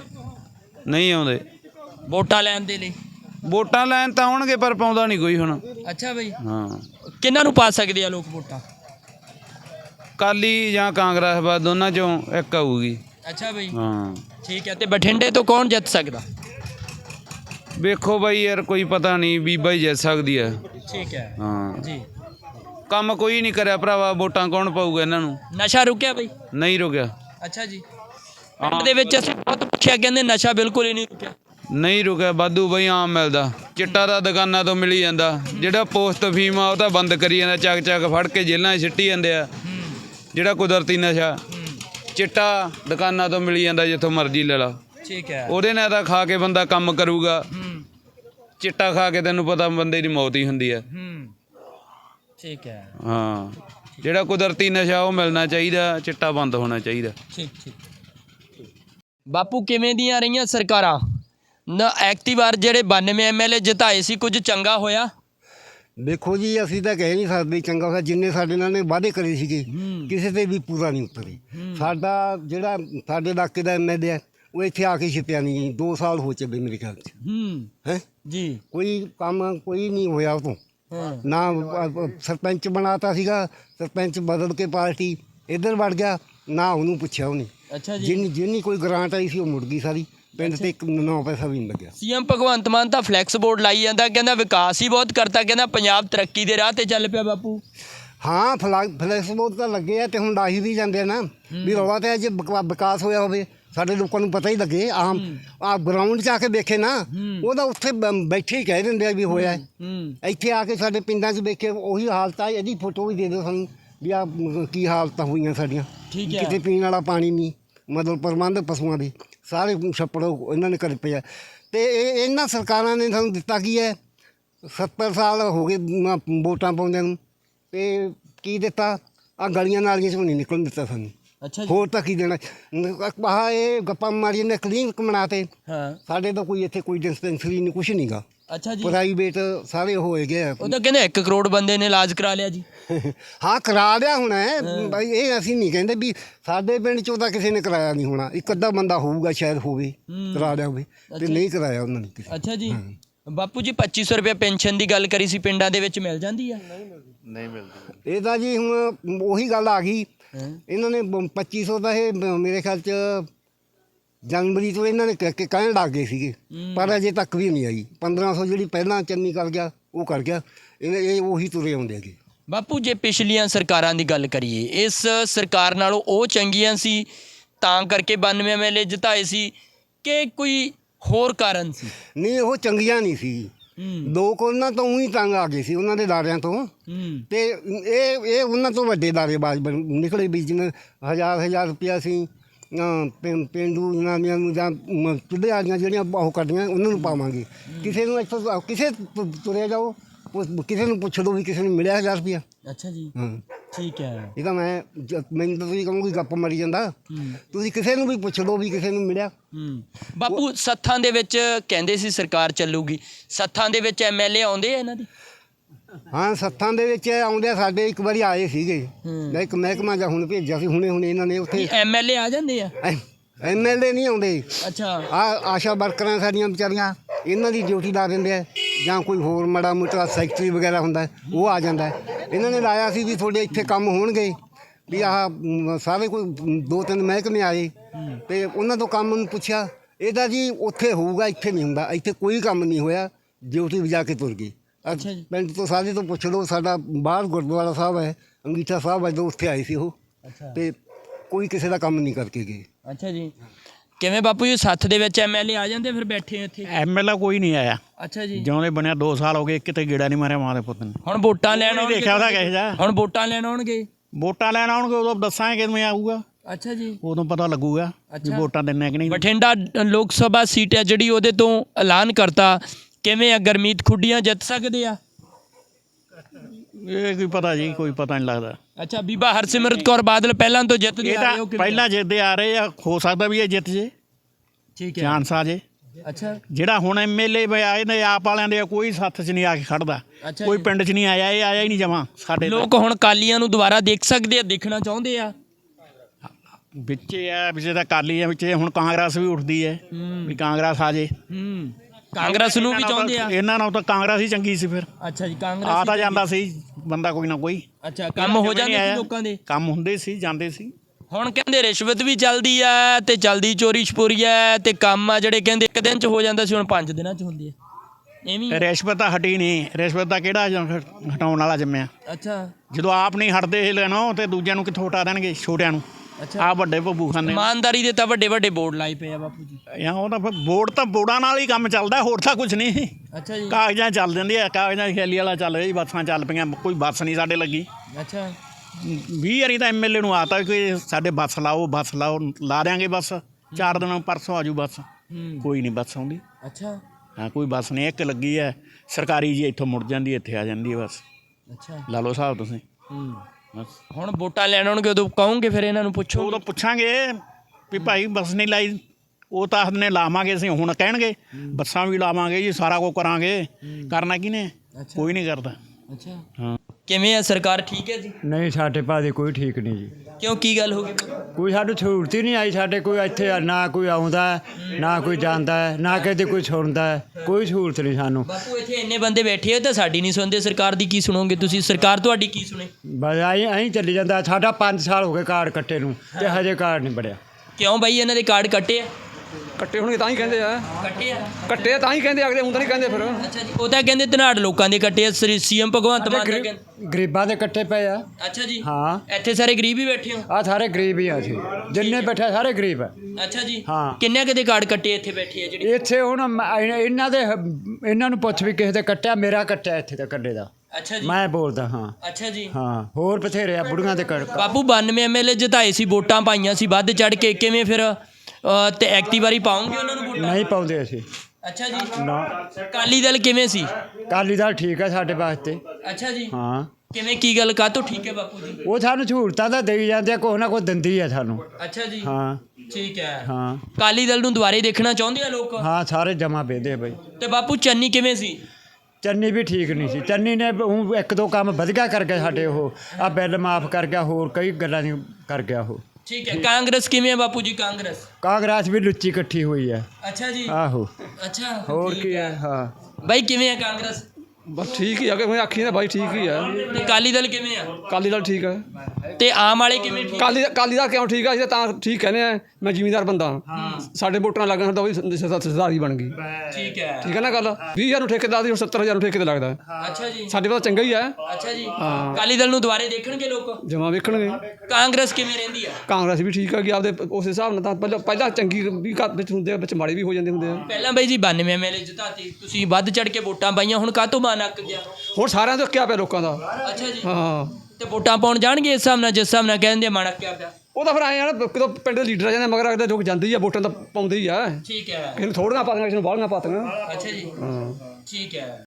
ਨਹੀਂ ਆਉਂਦੇ। ਵੋਟਾਂ ਲੈਣ ਦੇ ਲਈ। ਵੋਟਾਂ ਲੈਣ ਤਾਂ ਆਉਣਗੇ ਪਰ ਪਾਉਂਦਾ ਨਹੀਂ ਕੋਈ ਹੁਣ। ਅੱਛਾ ਬਈ। ਹਾਂ। ਕਿਹਨਾਂ ਨੂੰ ਪਾ ਸਕਦੇ ਆ ਲੋਕ ਵੋਟਾਂ? ਕਾਲੀ ਜਾਂ ਕਾਂਗਰਸ ਬਾ ਦੋਨਾਂ ਚੋਂ ਇੱਕ ਆਊਗੀ। ਅੱਛਾ ਬਈ। ਹਾਂ। ਠੀਕ ਹੈ ਤੇ ਬਠਿੰਡੇ ਤੋਂ ਕੌਣ ਜਿੱਤ ਸਕਦਾ? ਵੇਖੋ ਬਾਈ ਯਾਰ ਕੋਈ ਪਤਾ ਨਹੀਂ ਬੀਬਾ ਹੀ ਜਿੱਤ ਸਕਦੀ ਆ। ਠੀਕ ਹੈ। ਹਾਂ। ਜੀ। ਕੰਮ ਕੋਈ ਨਹੀਂ ਕਰਿਆ ਭਰਾਵਾ ਵੋਟਾਂ ਕੌਣ ਪਾਊਗਾ ਇਹਨਾਂ ਨੂੰ? ਨਸ਼ਾ ਰੁਕਿਆ ਬਈ? ਨਹੀਂ ਰੁਕਿਆ। ਅੱਛਾ ਜੀ। ਪਿੰਡ ਦੇ ਵਿੱਚ ਅਸੀਂ ਬਹੁਤ ਪੁੱਛਿਆ ਕਹਿੰਦੇ ਨਸ਼ਾ ਬਿਲਕੁਲ ਹੀ ਨਹੀਂ ਰੁਕਿਆ। ਨਹੀਂ ਰੁਕਿਆ ਵਾਧੂ ਬਈ ਆਮ ਮਿਲਦਾ। ਚਿੱਟਾ ਤਾਂ ਦੁਕਾਨਾਂ ਤੋਂ ਮਿਲੀ ਜਾਂਦਾ। ਜਿਹੜਾ ਪੋਸਟ ਫੀਮ ਆ ਉਹ ਤਾਂ ਬੰਦ ਕਰੀ ਜਾਂਦਾ। ਚੱਕ ਚੱਕ ਫੜ ਕੇ ਜੇਲ੍ਹਾਂ 'ਚ ਸਿੱਟੀ ਜਾਂਦੇ ਆ। ਜਿਹੜਾ ਕੁਦਰਤੀ ਨਸ਼ਾ। ਚਿੱਟਾ ਦੁਕਾਨਾਂ ਤੋਂ ਮਿਲੀ ਜਾਂਦਾ ਜਿੱਥੋਂ ਮਰਜ਼ੀ ਲੈ ਲਾ। ਠੀਕ ਹੈ। ਉਹਦੇ ਨਾਲ ਤਾਂ ਖਾ ਕੇ ਬੰਦਾ ਕੰਮ ਕਰੂਗਾ। ਚਿੱਟਾ ਖਾ ਕੇ ਤੈਨੂੰ ਪਤਾ ਬੰਦੇ ਦੀ ਮੌਤ ਹੀ ਹੁੰਦੀ ਹੂੰ। ਠੀਕ ਹੈ। ਹਾਂ। ਜਿਹੜਾ ਕੁਦਰਤੀ ਨਸ਼ਾ ਉਹ ਮਿਲਣਾ ਚਾਹੀਦਾ। ਚਿੱਟਾ ਬੰਦ ਹੋਣਾ ਚਾਹੀਦਾ। ਠੀਕ ਠੀਕ। ਬਾਪੂ ਕਿਵੇਂ ਦੀਆਂ ਰਹੀਆਂ ਸਰਕਾਰਾਂ? ਨਾ ਐਕਟਿਵ ਵਾਰ ਜਿਹੜੇ 92 ਐਮਐਲਏ ਜਿਤਾਏ ਸੀ ਕੁਝ ਚੰਗਾ ਹੋਇਆ? ਦੇਖੋ ਜੀ ਅਸੀਂ ਤਾਂ ਕਹਿ ਨਹੀਂ ਸਕਦੇ ਚੰਗਾ ਹੋਇਆ ਜਿੰਨੇ ਸਾਡੇ ਨਾਲ ਨੇ ਵਾਅਦੇ ਕਰੇ ਸੀਗੇ ਕਿਸੇ ਤੇ ਵੀ ਪੂਰਾ ਨਹੀਂ ਉਤਰੇ। ਸਾਡਾ ਜਿਹੜਾ ਸਾਡੇ ਇਲਾਕੇ ਦਾ ਐਮਐਲਏ ਹੈ ਉਹ ਇੱਥੇ ਆ ਕੇ ਛਿਪਿਆ ਨਹੀਂ ਜੀ 2 ਸਾਲ ਹੋ ਚੱਲੇ ਮੇਰੇ ਖਿਆਲ 'ਚ। ਹੂੰ। ਹੈ? ਜੀ। ਕੋਈ ਕੰਮ ਕੋਈ ਨਹੀਂ ਹੋਇਆ ਉਹ ਤੋਂ ਹਾਂ। ਨਾ ਅ, ਅ, ਸਰਪੰਚ ਬਣਾਤਾ ਸੀਗਾ ਸਰਪੰਚ ਬਦਲ ਕੇ ਪਾਰਟੀ ਇੱਧਰ ਵੜ ਗਿਆ ਨਾ ਉਹਨੂੰ ਪੁੱਛਿਆ ਉਹਨੇ। ਅੱਛਾ ਜੀ। ਜਿੰਨੀ ਜਿੰਨੀ ਕੋਈ ਗ੍ਰਾਂਟ ਆਈ ਸੀ ਉਹ ਮੁੜ ਗਈ ਸਾਰੀ। ਪਿੰਡ ਤੇ ਇੱਕ ਨੌ ਪੈਸਾ ਵੀ ਨਹੀਂ ਲੱਗਿਆ। ਸੀਐਮ ਭਗਵੰਤ ਮਾਨ ਤਾਂ ਫਲੈਕਸ ਬੋਰਡ ਲਾਈ ਜਾਂਦਾ ਕਹਿੰਦਾ ਵਿਕਾਸ ਹੀ ਬਹੁਤ ਕਰਤਾ ਕਹਿੰਦਾ ਪੰਜਾਬ ਤਰੱਕੀ ਦੇ ਰਾਹ ਤੇ ਚੱਲ ਪਿਆ ਬਾਪੂ। ਹਾਂ ਫਲੈਕਸ ਬੋਰਡ ਤਾਂ ਲੱਗੇ ਆ ਤੇ ਹੁਣ ਲਾਹੀ ਵੀ ਜਾਂਦੇ ਆ ਨਾ ਵੀ ਰੌਲਾ ਤੇ ਜੇ ਵਿਕਾਸ ਹੋਇਆ ਹੋਵੇ ਸਾਡੇ ਲੋਕਾਂ ਨੂੰ ਪਤਾ ਹੀ ਲੱਗੇ ਆਮ ਆ ਗਰਾਊਂਡ 'ਚ ਆ ਕੇ ਦੇਖੇ ਨਾ ਉਹਦਾ ਉੱਥੇ ਬ- ਬੈਠੇ ਹੀ ਕਹਿ ਦਿੰਦੇ ਆ ਵੀ ਹੋਇਆ ਹੈ। ਹੂੰ ਇੱਥੇ ਆ ਕੇ ਸਾਡੇ ਪਿੰਡਾਂ 'ਚ ਵੇਖੇ ਉਹੀ ਹਾਲਤ ਆ ਇਹਦੀ ਫੋਟੋ ਵੀ ਦੇ ਦਿਓ ਸਾਨੂੰ ਵੀ ਆ ਕੀ ਹਾਲਤਾਂ ਹੋਈਆਂ ਸਾਡੀਆਂ। ਠੀਕ ਹੈ। ਕਿਤੇ ਪੀਣ ਵਾਲਾ ਪਾਣੀ ਨਹੀਂ ਮਤਲਬ ਪ੍ਰਬੰਧ ਪਸ਼ੂਆਂ ਦੇ। ਸਾਰੇ ਛੱਪੜ ਇਹਨਾਂ ਨੇ ਕਰ ਪਿਆ ਤੇ ਇਹ ਇਹਨਾਂ ਸਰਕਾਰਾਂ ਨੇ ਸਾਨੂੰ ਦਿੱਤਾ ਕੀ ਹੈ? 70 ਸਾਲ ਹੋ ਗਏ ਮ- ਵੋਟਾਂ ਪਾਉਂਦੇ ਨੂੰ। ਤੇ ਕੀ ਦਿੱਤਾ? ਆ ਗਲੀਆਂ ਨਾਲੀਆਂ ਚੋਂ ਨਹੀਂ ਨਿਕਲਣ ਦਿੱਤਾ ਸਾਨੂੰ। ਅੱਛਾ ਜੀ। ਹੋਰ ਤਾਂ ਕੀ ਦੇਣਾ? ਆਹ ਇਹ ਗੱਪਾਂ ਮਾਰੀ ਨੇ ਕਲੀਨਿਕ ਬਣਾਤੇ ਹਾਂ। ਸਾਡੇ ਤਾਂ ਕੋਈ ਇੱਥੇ ਕੋਈ ਡਿਸਪੈਂਸਰੀ ਨਹੀਂ ਕੁਛ ਨਹੀਂਗਾ ਅੱਛਾ ਜੀ। ਪ੍ਰਾਈਵੇਟ ਸਾਰੇ ਹੋਏ ਗਏ ਆ। ਉਹ ਤਾਂ ਕਹਿੰਦੇ 1 ਕਰੋੜ ਬੰਦੇ ਨੇ ਇਲਾਜ ਕਰਾ ਲਿਆ ਜੀ। ਹਾਂ ਕਰਾ ਲਿਆ ਹੋਣਾ ਹੈ ਬਈ ਇਹ ਅਸੀਂ ਨਹੀਂ ਕਹਿੰਦੇ ਵੀ ਸਾਡੇ ਪਿੰਡ ਚੋਂ ਤਾਂ ਕਿਸੇ ਨੇ ਕਰਾਇਆ ਨਹੀਂ ਹੋਣਾ। ਇੱਕ ਅੱਧਾ ਬੰਦਾ ਹੋਊਗਾ ਸ਼ਾਇਦ ਹੋਵੇ ਕਰਾ ਲਿਆ ਹੋਵੇ ਤੇ ਨਹੀਂ ਕਰਾਇਆ ਉਹਨਾਂ ਨੇ ਕਿਸੇ ਅੱਛਾ ਜੀ। ਬਾਪੂ ਜੀ 2500 ਰੁਪਏ ਪੈਨਸ਼ਨ ਦੀ ਗੱਲ ਕਰੀ ਸੀ ਪਿੰਡਾਂ ਦੇ ਵਿੱਚ ਮਿਲ ਜਾਂਦੀ ਆ? ਇਹ ਤਾਂ ਜੀ ਹੁਣ ਉਹੀ ਗੱਲ ਆ ਗਈ। ਇਹਨਾਂ ਨੇ ਬ- 2500 ਦਾ ਇਹ ਬ- ਮੇਰੇ ਖਿਆਲ ਚ ਜਨਵਰੀ ਤੋਂ ਇਹਨਾਂ ਨੇ ਕਹਿ ਕੇ ਕਹਿਣ ਲੱਗ ਗਏ ਸੀਗੇ। ਪਰ ਅਜੇ ਤੱਕ ਵੀ ਨਹੀਂ ਆਈ। 1500 ਜਿਹੜੀ ਪਹਿਲਾਂ ਚੰਨੀ ਕਰ ਗਿਆ ਉਹ ਕਰ ਗਿਆ। ਇਹ ਇਹ ਉਹੀ ਤੁਰੇ ਆਉਂਦੇ ਹੈਗੇ। ਬਾਪੂ ਜੇ ਪਿਛਲੀਆਂ ਸਰਕਾਰਾਂ ਦੀ ਗੱਲ ਕਰੀਏ ਇਸ ਸਰਕਾਰ ਨਾਲੋਂ ਉਹ ਚੰਗੀਆਂ ਸੀ ਤਾਂ ਕਰਕੇ 92 ਐਮਐਲਏ ਜਿਤਾਏ ਸੀ ਕਿ ਕੋਈ ਹੋਰ ਕਾਰਨ ਸੀ? ਨਹੀਂ ਉਹ ਚੰਗੀਆਂ ਨਹੀਂ ਸੀ। ਹੂੰ। ਲੋਕ ਉਹਨਾਂ ਤੋਂ ਉਹੀ ਤੰਗ ਆ ਗਏ ਸੀ ਉਹਨਾਂ ਦੇ ਦਾਰਿਆਂ ਤੋਂ। ਹੂੰ। ਤੇ ਇਹ ਇਹ ਉਹਨਾਂ ਤੋਂ ਵੱਡੇ ਦਾਰੇਬਾਜ਼ ਬਣ- ਨਿਕਲੇ ਵੀ ਜਿਵੇਂ ਹਜ਼ਾਰ ਹਜ਼ਾਰ ਰੁਪਇਆ ਸੀ। ਪਿੰ- ਪਿੰਡੂ ਜਨਾਨੀਆਂ ਨੂੰ ਜਾਂ ਮ- ਚੁੱਲ੍ਹੇ ਵਾਲੀਆਂ ਜਿਹੜੀਆਂ ਉਹ ਕਰਦੀਆਂ ਉਹਨਾਂ ਨੂੰ ਪਾਵਾਂਗੇ। ਕਿਸੇ ਨੂੰ ਇੱਥੋਂ ਤੋਂ- ਕਿਸੇ ਤੁ- ਤੁਰਿਆ ਜਾਓ ਪੁ- ਕਿਸੇ ਨੂੰ ਪੁੱਛ ਲਓ ਵੀ ਕਿਸੇ ਨੂੰ ਮਿਲਿਆ ਹਜ਼ਾਰ ਰੁਪਇਆ। ਅੱਛਾ ਜੀ। ਹਾਂ। ਠੀਕ ਹੈ। ਇਹ ਤਾਂ ਮੈਂ ਜ- ਮੈਨੂੰ ਤਾਂ ਤੁਸੀਂ ਕਹੋਗੇ ਗੱਪ ਮਾਰੀ ਜਾਂਦਾ। ਹੂੰ। ਤੁਸੀਂ ਕਿਸੇ ਨੂੰ ਵੀ ਪੁੱਛ ਲਓ ਵੀ ਕਿਸੇ ਨੂੰ ਮਿਲਿਆ। ਹੂੰ। ਬਾਪੂ ਸੱਥਾਂ ਦੇ ਵਿੱਚ ਕਹਿੰਦੇ ਸੀ ਸਰਕਾਰ ਚੱਲੂਗੀ। ਸੱਥਾਂ ਦੇ ਵਿੱਚ ਐਮਐਲਏ ਆਉਂਦੇ ਆ ਇਹਨਾਂ ਦੇ? ਹਾਂ ਸੱਥਾਂ ਦੇ ਵਿੱਚ ਆਉਂਦੇ ਸਾਡੇ ਇੱਕ ਵਾਰੀ ਆਏ ਸੀਗੇ। ਮੈਂ ਇੱਕ ਮਹਿਕਮਾ ਜਾਂ ਹੁਣ ਭੇਜਿਆ ਸੀ ਹੁਣੇ ਹੁਣੇ ਇਹਨਾਂ ਨੇ ਉੱਥੇ ਐਮਐਲਏ ਆ ਜਾਂਦੇ ਆ? ਐਮਐਲਏ ਨਹੀਂ ਆਉਂਦੇ। ਅੱਛਾ। ਆ ਆਸ਼ਾ ਵਰਕਰਾਂ ਸਾਡੀਆਂ ਵਿਚਾਰੀਆਂ ਇਹਨਾਂ ਦੀ ਡਿਊਟੀ ਲਾ ਦਿੰਦੇ ਆ। ਜਾਂ ਕੋਈ ਹੋਰ ਮਾੜਾ ਮੋਟਾ ਸੈਕਟਰੀ ਵਗੈਰਾ ਹੁੰਦਾ ਉਹ ਆ ਜਾਂਦਾ। ਇਹਨਾਂ ਨੇ ਲਾਇਆ ਸੀ ਵੀ ਤੁਹਾਡੇ ਇੱਥੇ ਕੰਮ ਹੋਣਗੇ। ਵੀ ਆਹ ਸਾਰੇ ਕੋਈ ਦੋ ਤਿੰਨ ਮਹਿਕਮੇ ਆਏ। ਤੇ ਉਹਨਾਂ ਤੋਂ ਕੰਮ ਨੂੰ ਪੁੱਛਿਆ ਇਹਦਾ ਜੀ ਉੱਥੇ ਹੋਊਗਾ ਇੱਥੇ ਨਹੀਂ ਹੁੰਦਾ ਇੱਥੇ ਕੋਈ ਕੰਮ ਨਹੀਂ ਹੋਇਆ ਡਿਊਟੀ ਵਜਾ ਕੇ ਤੁਰ ਅੱਜ ਅੱਛਾ ਜੀ। ਪਿੰਡ ਤੋਂ ਸਾਰੇ ਤੋਂ ਪੁੱਛ ਲਓ ਸਾਡਾ ਬਾਹਰ ਗੁਰਦੁਆਰਾ ਸਾਹਿਬ ਹੈ ਅੰਗੀਠਾ ਸਾਹਿਬ ਹੈ ਜੋ ਉੱਥੇ ਆਏ ਸੀ ਉਹ। ਅੱਛਾ। ਤੇ ਕੋਈ ਕਿਸੇ ਦਾ ਕੰਮ ਨਹੀਂ ਕਰਕੇ ਗਏ। ਅੱਛਾ ਜੀ। ਕਿਵੇਂ ਬਾਪੂ ਜੀ ਸੱਥ ਦੇ ਵਿੱਚ ਐਮਐਲਏ ਆ ਜਾਂਦੇ ਫਿਰ ਬੈਠੇ ਇੱਥੇ? ਐਮਐਲਏ ਕੋਈ ਨਹੀਂ ਆਇਆ। ਅੱਛਾ ਜੀ। ਜਿਉਂ ਦੇ ਬਣਿਆ 2 ਸਾਲ ਹੋ ਗਏ ਕਿਤੇ ਗੇੜਾ ਨਹੀਂ ਮਾਰਿਆ ਮਾਂ ਦੇ ਪੁੱਤ ਨੇ। ਹੁਣ ਵੋਟਾਂ ਲੈਣ ਆਉਣਗੇ ਦੇਖਿਆ ਉਹਦਾ ਕਿਸੇ ਦਾ ਹੁਣ ਵੋਟਾਂ ਲੈਣ ਆਉਣਗੇ? ਵੋਟਾਂ ਲੈਣ ਆਉਣਗੇ ਉਦੋਂ ਦੱਸਾਂਗੇ ਕਿਵੇਂ ਆਊਗਾ। ਅੱਛਾ ਜੀ। ਉਦੋਂ ਪਤਾ ਲੱਗੂਗਾ ਵੀ। ਵੋਟਾਂ ਦਿੰਨੇ ਕਿ ਨਹੀਂ। ਬਠਿੰਡਾ ਲੋਕ ਸਭਾ ਸੀਟ ਹੈ ਜਿਹੜੀ ਉਹਦੇ ਤੋਂ ਐਲਾਨ ਕਰਤਾ। ਕਿਵੇਂ ਆ ਗਰਮੀਤ ਖੁੱਡੀਆਂ ਜਿੱਤ ਸਕਦੇ ਆ? ਇਹ ਕੋਈ ਪਤਾ ਜੀ ਕੋਈ ਪਤਾ ਨਹੀਂ ਲੱਗਦਾ। ਅੱਛਾ ਬੀਬਾ ਹਰਸਿਮਰਤ ਕੌਰ ਬਾਦਲ ਪਹਿਲਾਂ ਤੋਂ ਜਿੱਤਦੀ ਇਹ ਆ ਰਹੀ ਤਾਂ ਉਹ ਕਿਵੇਂ? ਪਹਿਲਾਂ ਜਿੱਦੇ ਆ ਰਹੇ ਆ ਹੋ ਸਕਦਾ ਵੀ ਇਹ ਜਿੱਤ ਜੇ। ਠੀਕ ਹੈ। ਚਾਂਸ ਆ ਜੇ। ਅੱਛਾ। ਜਿਹੜਾ ਹੁਣ ਐਮਐਲਏ ਆਏ ਨੇ ਆਪ ਵਾਲਿਆਂ ਦੇ ਕੋਈ ਸੱਥ 'ਚ ਨਹੀਂ ਆ ਕੇ ਖੜਦਾ। ਅੱਛਾ ਕੋਈ। ਪਿੰਡ 'ਚ ਨਹੀਂ ਆਇਆ ਇਹ ਆਇਆ ਹੀ ਨਹੀਂ ਜਮਾ ਸਾਡੇ ਲੋਕ ਹੁਣ ਕਾਲੀਆਂ ਨੂੰ ਦੁਬਾਰਾ ਦੇਖ ਸਕਦੇ ਆ ਦੇਖਣਾ ਚਾਹੁੰਦੇ ਆ? ਵਿੱਚ ਆ ਵਿੱਚ ਤਾਂ ਕਾਲੀ ਆ ਵਿੱਚ ਹੁਣ ਕਾਂਗਰਸ ਵੀ ਉੱਠਦੀ ਹੈ। ਵੀ ਕਾਂਗਰਸ ਆ ਜੇ। ਹੂੰ। ਕਾਂਗਰਸ ਨੂੰ ਵੀ ਚਾਹੁੰਦੇ ਆ? ਇਹਨਾਂ ਨਾਲ ਤਾਂ ਕਾਂਗਰਸ ਹੀ ਚੰਗੀ ਸੀ ਫਿਰ। ਅੱਛਾ ਜੀ ਆ ਕਾਂਗਰਸ ਤਾਂ ਜਾਂਦਾ ਸੀ ਬੰਦਾ ਕੋਈ ਨਾ ਕੋਈ। ਅੱਛਾ ਕੰਮ ਹੋ ਜਾਂਦੇ ਸੀ। ਲੋਕਾਂ ਦੇ? ਕੰਮ ਹੁੰਦੇ ਸੀ ਜਾਂਦੇ ਸੀ। ਹੁਣ ਕਹਿੰਦੇ ਰਿਸ਼ਵਤ ਵੀ ਚੱਲਦੀ ਆ ਤੇ ਚੱਲਦੀ ਚੋਰੀ ਛਪੋਰੀ ਆ ਤੇ ਕੰਮ ਆ ਜਿਹੜੇ ਕਹਿੰਦੇ ਇੱਕ ਦਿਨ ਚ ਹੋ ਜਾਂਦਾ ਸੀ ਹੁਣ ਪੰਜ ਦਿਨਾਂ ਚ ਹੁੰਦੇ ਆ? ਰਿਸ਼ਵਤ ਤਾਂ ਹਟੀ ਨਹੀਂ। ਰਿਸ਼ਵਤ ਦਾ ਕਿਹੜਾ ਜ- ਹਟਾਉਣ ਵਾਲਾ ਜੰਮਿਆ? ਅੱਛਾ। ਜਦੋਂ ਆਪ ਨਹੀਂ ਹਟਦੇ ਇਹ ਲੈਣੋ ਤੇ ਦੂਜਿਆਂ ਨੂੰ ਕਿੱਥੋਂ ਹਟਾ ਦੇਣਗੇ ਛੋਟਿਆਂ ਨੂੰ? ਆ ਵੱਡੇ ਭੱਬੂ ਖਾਨੇ। ਇਮਾਨਦਾਰੀ ਦੇ ਤਾਂ ਵੱਡੇ ਵੱਡੇ ਬੋਰਡ ਲਾਏ ਪਏ ਆ ਬਾਪੂ ਜੀ। ਯਾ ਉਹ ਤਾਂ ਫਿਰ ਬੋਰਡ ਤਾਂ ਬੋਰਡਾਂ ਨਾਲ ਹੀ ਕੰਮ ਚੱਲਦਾ ਹੋਰ ਤਾਂ ਕੁਝ ਨਹੀਂ। ਅੱਛਾ ਜੀ। ਕਾਗਜ਼ਾਂ ਚੱਲ ਜਾਂਦੇ ਆ ਕਾਗਜ਼ਾਂ ਖੈਲੀ ਵਾਲਾ ਚੱਲ ਰਿਹਾ ਜੀ ਬੱਸਾਂ ਚੱਲ ਪਈਆਂ ਕੋਈ ਬੱਸ ਨਹੀਂ ਸਾਡੇ ਲੱਗੀ। ਅੱਛਾ। 20 ਵਾਰੀ ਤਾਂ ਐਮਐਲਏ ਨੂੰ ਆਤਾ ਕਿ ਸਾਡੇ ਬੱਸ ਲਾਓ ਬੱਸ ਲਾਓ ਲਾ ਦਿਆਂਗੇ ਬੱਸ। ਚਾਰ ਦਿਨ ਪਰਸੋਂ ਆਜੂ ਬੱਸ। ਕੋਈ ਨਹੀਂ ਬੱਸ ਆਉਂਦੀ। ਅੱਛਾ। ਹਾਂ ਕੋਈ ਬੱਸ ਨਹੀਂ ਇੱਕ ਲੱਗੀ ਹੈ। ਸਰਕਾਰੀ ਜੀ ਇੱਥੋਂ ਮੁੜ ਜਾਂਦੀ ਇੱਥੇ ਆ ਜਾਂਦੀ ਹੈ ਬੱਸ। ਅੱਛਾ। ਲਾ ਲਓ ਹਿਸਾਬ ਤੁਸੀਂ। ਹੂੰ। ਹੁਣ ਵੋਟਾਂ ਲੈਣ ਆਉਣਗੇ ਉਦੋਂ ਕਹੋਗੇ ਫਿਰ ਇਹਨਾਂ ਨੂੰ ਪੁੱਛੋ ਉਦੋਂ ਪੁੱਛਾਂਗੇ ਵੀ ਭਾਈ ਬੱਸ ਨਹੀਂ ਲਾਈ ਉਹ ਤਾਂ ਨੇ ਲਾਵਾਂਗੇ ਅਸੀਂ ਹੁਣ ਕਹਿਣਗੇ ਬੱਸਾਂ ਵੀ ਲਾਵਾਂਗੇ ਜੀ ਸਾਰਾ ਕੁਝ ਕਰਾਂਗੇ। ਕਰਨਾ ਕਿਹਨੇ? ਕੋਈ ਨਹੀਂ ਕਰਦਾ। ਅੱਛਾ। ਹਾਂ। ਕਿਵੇਂ ਆ? ਸਰਕਾਰ ਠੀਕ ਹੈ ਜੀ? ਨਹੀਂ ਸਾਡੇ ਪਾਸੇ ਕੋਈ ਠੀਕ ਨਹੀਂ ਜੀ। ਕਿਉਂ? ਕੀ ਗੱਲ ਹੋ ਗਈ? ਕੋਈ ਸਾਨੂੰ ਸਹੂਲਤ ਹੀ ਨਹੀਂ ਆਈ। ਸਾਡੇ ਕੋਈ ਇੱਥੇ ਨਾ ਕੋਈ ਆਉਂਦਾ ਹੈ, ਨਾ ਕੋਈ ਜਾਂਦਾ ਹੈ, ਨਾ ਦੀ ਕੋਈ ਸੁਣਦਾ। ਹੈ, ਕੋਈ ਸਹੂਲਤ ਨਹੀਂ ਸਾਨੂੰ। ਬਾਪੂ ਇੱਥੇ ਇੰਨੇ ਬੰਦੇ ਬੈਠੇ ਆ ਤਾਂ ਸਾਡੀ ਨਹੀਂ ਸੁਣਦੇ। ਸਰਕਾਰ ਦੀ ਕੀ ਸੁਣੋਗੇ ਤੁਸੀਂ? ਸਰਕਾਰ ਤੁਹਾਡੀ ਕੀ ਸੁਣੇ? ਬਸ ਆਈ ਐਂ ਚੱਲੀ ਜਾਂਦਾ। ਸਾਡਾ 5 ਸਾਲ ਹੋ ਗਏ ਕਾਰਡ ਕੱਟੇ ਨੂੰ ਤੇ ਹਜੇ ਕਾਰਡ ਨਹੀਂ ਬੜਿਆ ਕਿਉਂ ਬਾਈ? ਇਹਨਾਂ ਦੇ ਕਾਰਡ ਕੱਟੇ ਆ। ਕੱਟੇ ਹੋਣਗੇ ਤਾਂ ਹੀ ਕਹਿੰਦੇ ਆ। ਕੱਟੇ ਆ। ਕੱਟੇ ਆ ਤਾਂ ਹੀ ਕਹਿੰਦੇ ਅਗਲੇ ਹੁਣ ਤਾਂ ਨਹੀਂ ਕਹਿੰਦੇ ਫਿਰ। ਅੱਛਾ ਜੀ ਉਹ ਤਾਂ ਕਹਿੰਦੇ ਧਨਾੜ ਲੋਕਾਂ ਦੇ ਕੱਟੇ ਆ ਸ੍ਰੀ ਸੀਐਮ ਭਗਵੰਤ ਮਾਨ ਦਾ ਕਹਿੰਦੇ। ਗਰੀਬਾਂ ਦੇ ਕੱਟੇ ਪਏ ਆ। ਅੱਛਾ ਜੀ। ਹਾਂ। ਇੱਥੇ ਸਾਰੇ ਗਰੀਬ ਹੀ ਬੈਠੇ ਹੋ? ਆ ਸਾਰੇ ਗਰੀਬ ਹੀ ਆ ਅਸੀਂ। ਜਿੰਨੇ ਬੈਠੇ ਸਾਰੇ ਗਰੀਬ ਆ। ਅੱਛਾ ਜੀ। ਹਾਂ। ਕਿੰਨੇ ਕਦੇ ਕਾਰਡ ਕੱਟੇ ਇੱਥੇ ਬੈਠੇ ਆ ਜਿਹੜੇ? ਇੱਥੇ ਹੁਣ ਮ- ਇਹਨਾਂ ਦੇ ਇਹਨਾਂ ਨੂੰ ਪੁੱਛ ਵੀ ਕਿਸੇ ਦੇ ਕੱਟਿਆ ਮੇਰਾ ਕੱਟਿਆ ਇੱਥੇ ਦਾ ਕੱਡੇ ਦਾ। ਅੱਛਾ ਜੀ। ਮੈਂ ਬੋਲਦਾ ਹਾਂ। ਅੱਛਾ ਜੀ। ਹਾਂ ਹੋਰ ਬਥੇਰੇ ਆ ਬੁੜੀਆਂ ਦੇ ਕੱਟ ਬਾਪੂ 92 ਐਮਐਲਏ ਜਿਤਾਏ ਸੀ ਵੋਟਾਂ ਪਾਈਆਂ ਸੀ ਵੱਧ ਚੜ ਕੇ ਕਿਵੇਂ ਫਿਰ ਅ, ਤੇ ਐਕਟਿਵ ਵਾਰੀ ਪਾਉਂਗੇ ਉਹਨਾਂ ਨੂੰ ਵੋਟਾਂ ਨਹੀਂ ਪਾਉਂਦੇ ਅਸੀਂ। ਅੱਛਾ ਜੀ। ਨਾ। ਅਕਾਲੀ ਦਲ ਕਿਵੇਂ ਸੀ? ਕਾਲੀ ਦਲ ਠੀਕ ਆ ਸਾਡੇ ਵਾਸਤੇ। ਅੱਛਾ ਜੀ। ਹਾਂ। ਕਿਵੇਂ ਕੀ ਗੱਲ ਕਾਤੋਂ ਠੀਕ ਹੈ ਬਾਪੂ ਜੀ? ਉਹ ਸਾਨੂੰ ਸਹੂਲਤਾਂ ਤਾਂ ਦੇਈ ਜਾਂਦੇ ਆ ਕੋਈ ਨਾ ਕੋਈ ਦਿੰਦੀ ਆ ਸਾਨੂੰ। ਅੱਛਾ ਜੀ। ਹਾਂ। ਠੀਕ ਹੈ। ਹਾਂ। ਅਕਾਲੀ ਦਲ ਨੂੰ ਦੁਬਾਰੇ ਦੇਖਣਾ ਚਾਹੁੰਦੇ ਆ ਲੋਕ? ਹਾਂ ਸਾਰੇ ਜਮਾ ਬੇਦੇ ਬਈ। ਤੇ ਬਾਪੂ ਚੰਨੀ ਕਿਵੇਂ ਸੀ? ਚੰਨੀ ਵੀ ਠੀਕ ਨਹੀਂ ਸੀ। ਚੰਨੀ ਨੇ ਊਂ ਇੱਕ ਦੋ ਕੰਮ ਵਧੀਆ ਕਰ ਗਿਆ ਸਾਡੇ ਉਹ। ਆ ਬਿੱਲ ਮਾਫ ਕਰ ਗਿਆ ਹੋਰ ਕਈ ਗੱਲਾਂ ਨਹੀਂ ਕਰ ਗਿਆ ਉਹ। ਠੀਕ ਹੈ ਕਾਂਗਰਸ ਕਿਵੇਂ ਹੈ ਬਾਪੂ ਜੀ ਕਾਂਗਰਸ ਕਾਂਗਰਸ ਵੀ ਲੁੱਚੀ ਇਕੱਠੀ ਹੋਈ ਹੈ ਅੱਛਾ ਜੀ ਆਹੋ ਅੱਛਾ ਹੋਰ ਠੀਕ ਕੀ ਹੈ ਹਾਂ ਬਾਈ ਕਿਵੇਂ ਹੈ ਕਾਂਗਰਸ ਬਸ ਠੀਕ ਹੀ ਆ ਕਿ ਮੈਂ ਆਖੀ ਨਾ ਬਾਈ ਠੀਕ ਹੀ ਆ ਤੇ ਅਕਾਲੀ ਦਲ ਕਿਵੇਂ ਆ ਕਾਲੀ ਦਲ ਠੀਕ ਆ ਤੇ ਆਮ ਵਾਲੇ ਕਿਵੇਂ ਠੀਕ? ਕਾਲੀ ਕਾਲੀ ਦਾ ਕਿਉਂ ਠੀਕ ਆ? ਅਸੀਂ ਤਾਂ ਠੀਕ ਕਹਿੰਦੇ ਆ। ਮੈਂ ਜ਼ਿਮੀਂਦਾਰ ਬੰਦਾ। ਸਾਡੇ ਵੋਟਾਂ ਲੱਗਣ ਸਾਡਾ ਉਹ ਵੀ ਸਰਦਾਰੀ ਬਣ ਗਈ। ਠੀਕ ਹੈ। ਠੀਕ ਹੈ ਨਾ ਗੱਲ? 20000 ਨੂੰ ਠੇਕੇਦਾਰ ਦੀ ਹੁਣ 70000 ਨੂੰ ਠੇਕੇ ਤੇ ਲੱਗਦਾ। ਅੱਛਾ ਜੀ। ਸਾਡੇ ਪਾਸ ਚੰਗਾ ਹੀ ਆ। ਅੱਛਾ ਜੀ। ਅਕਾਲੀ ਦਲ ਨੂੰ ਦੁਬਾਰੇ ਦੇਖਣਗੇ ਲੋਕ? ਜਮਾ ਵੇਖਣਗੇ। ਕਾਂਗਰਸ ਕਿਵੇਂ ਰਹਿੰਦੀ ਆ? ਕਾਂਗਰਸ ਵੀ ਠੀਕ ਆ ਕਿ ਆਪਦੇ ਉਸ ਹਿਸਾਬ ਨਾਲ ਤਾਂ ਪਹਿਲਾਂ ਪਹਿਲਾਂ ਚੰਗੀ ਵੀ ਘਰ ਵਿੱਚ ਹੁੰਦੇ ਆ ਵਿੱਚ ਮਾੜੇ ਵੀ ਹੋ ਜਾਂਦੇ ਹੁੰਦੇ ਆ। ਪਹਿਲਾਂ ਬਾਈ ਜੀ 92 ਐਮਐਲਏ ਜਿਤਾਤੀ। ਤੁਸੀਂ ਵੱਧ ਚੜ ਕੇ ਵੋਟਾਂ ਪਾਈਆਂ ਹੁਣ ਕਾਹਤੋਂ ਮਾਨ ਅੱਕ ਗਿਆ? ਹੁਣ ਸਾਰਿਆਂ ਤੋਂ ਕਿਆ ਪਿਆ ਲੋਕਾਂ ਦਾ। ਅੱਛਾ ਜੀ। ਹਾਂ। ਤੇ ਵੋਟਾਂ ਪਾਉਣ ਜਾਣਗੇ ਇਸ ਹਿਸਾਬ ਨਾਲ ਜਿਸ ਹਿਸਾਬ ਨਾਲ ਕਹਿੰਦੇ ਮਨ ਅੱਕਿਆ ਪਿਆ। ਉਹ ਤਾਂ ਫਿਰ ਆਏ ਆ ਨਾ ਕਦੋਂ ਪਿੰਡ ਦੇ ਲੀਡਰ ਆ ਜਾਂਦੇ ਮਗਰ ਅਗਲੇ ਲੋਕ ਜਾਂਦੇ ਆ ਵੋਟਾਂ ਤਾਂ ਪਾਉਂਦੇ ਹੀ ਆ। ਠੀਕ ਹੈ। ਕਿਸੇ ਨੂੰ ਥੋੜੀਆਂ ਪਾਤੀਆਂ ਕਿਸੇ ਨੂੰ ਬਾਹਲੀਆਂ ਪਾਤੀਆਂ। ਅੱਛਾ ਜੀ। ਹਾਂ। ਠੀਕ ਹੈ।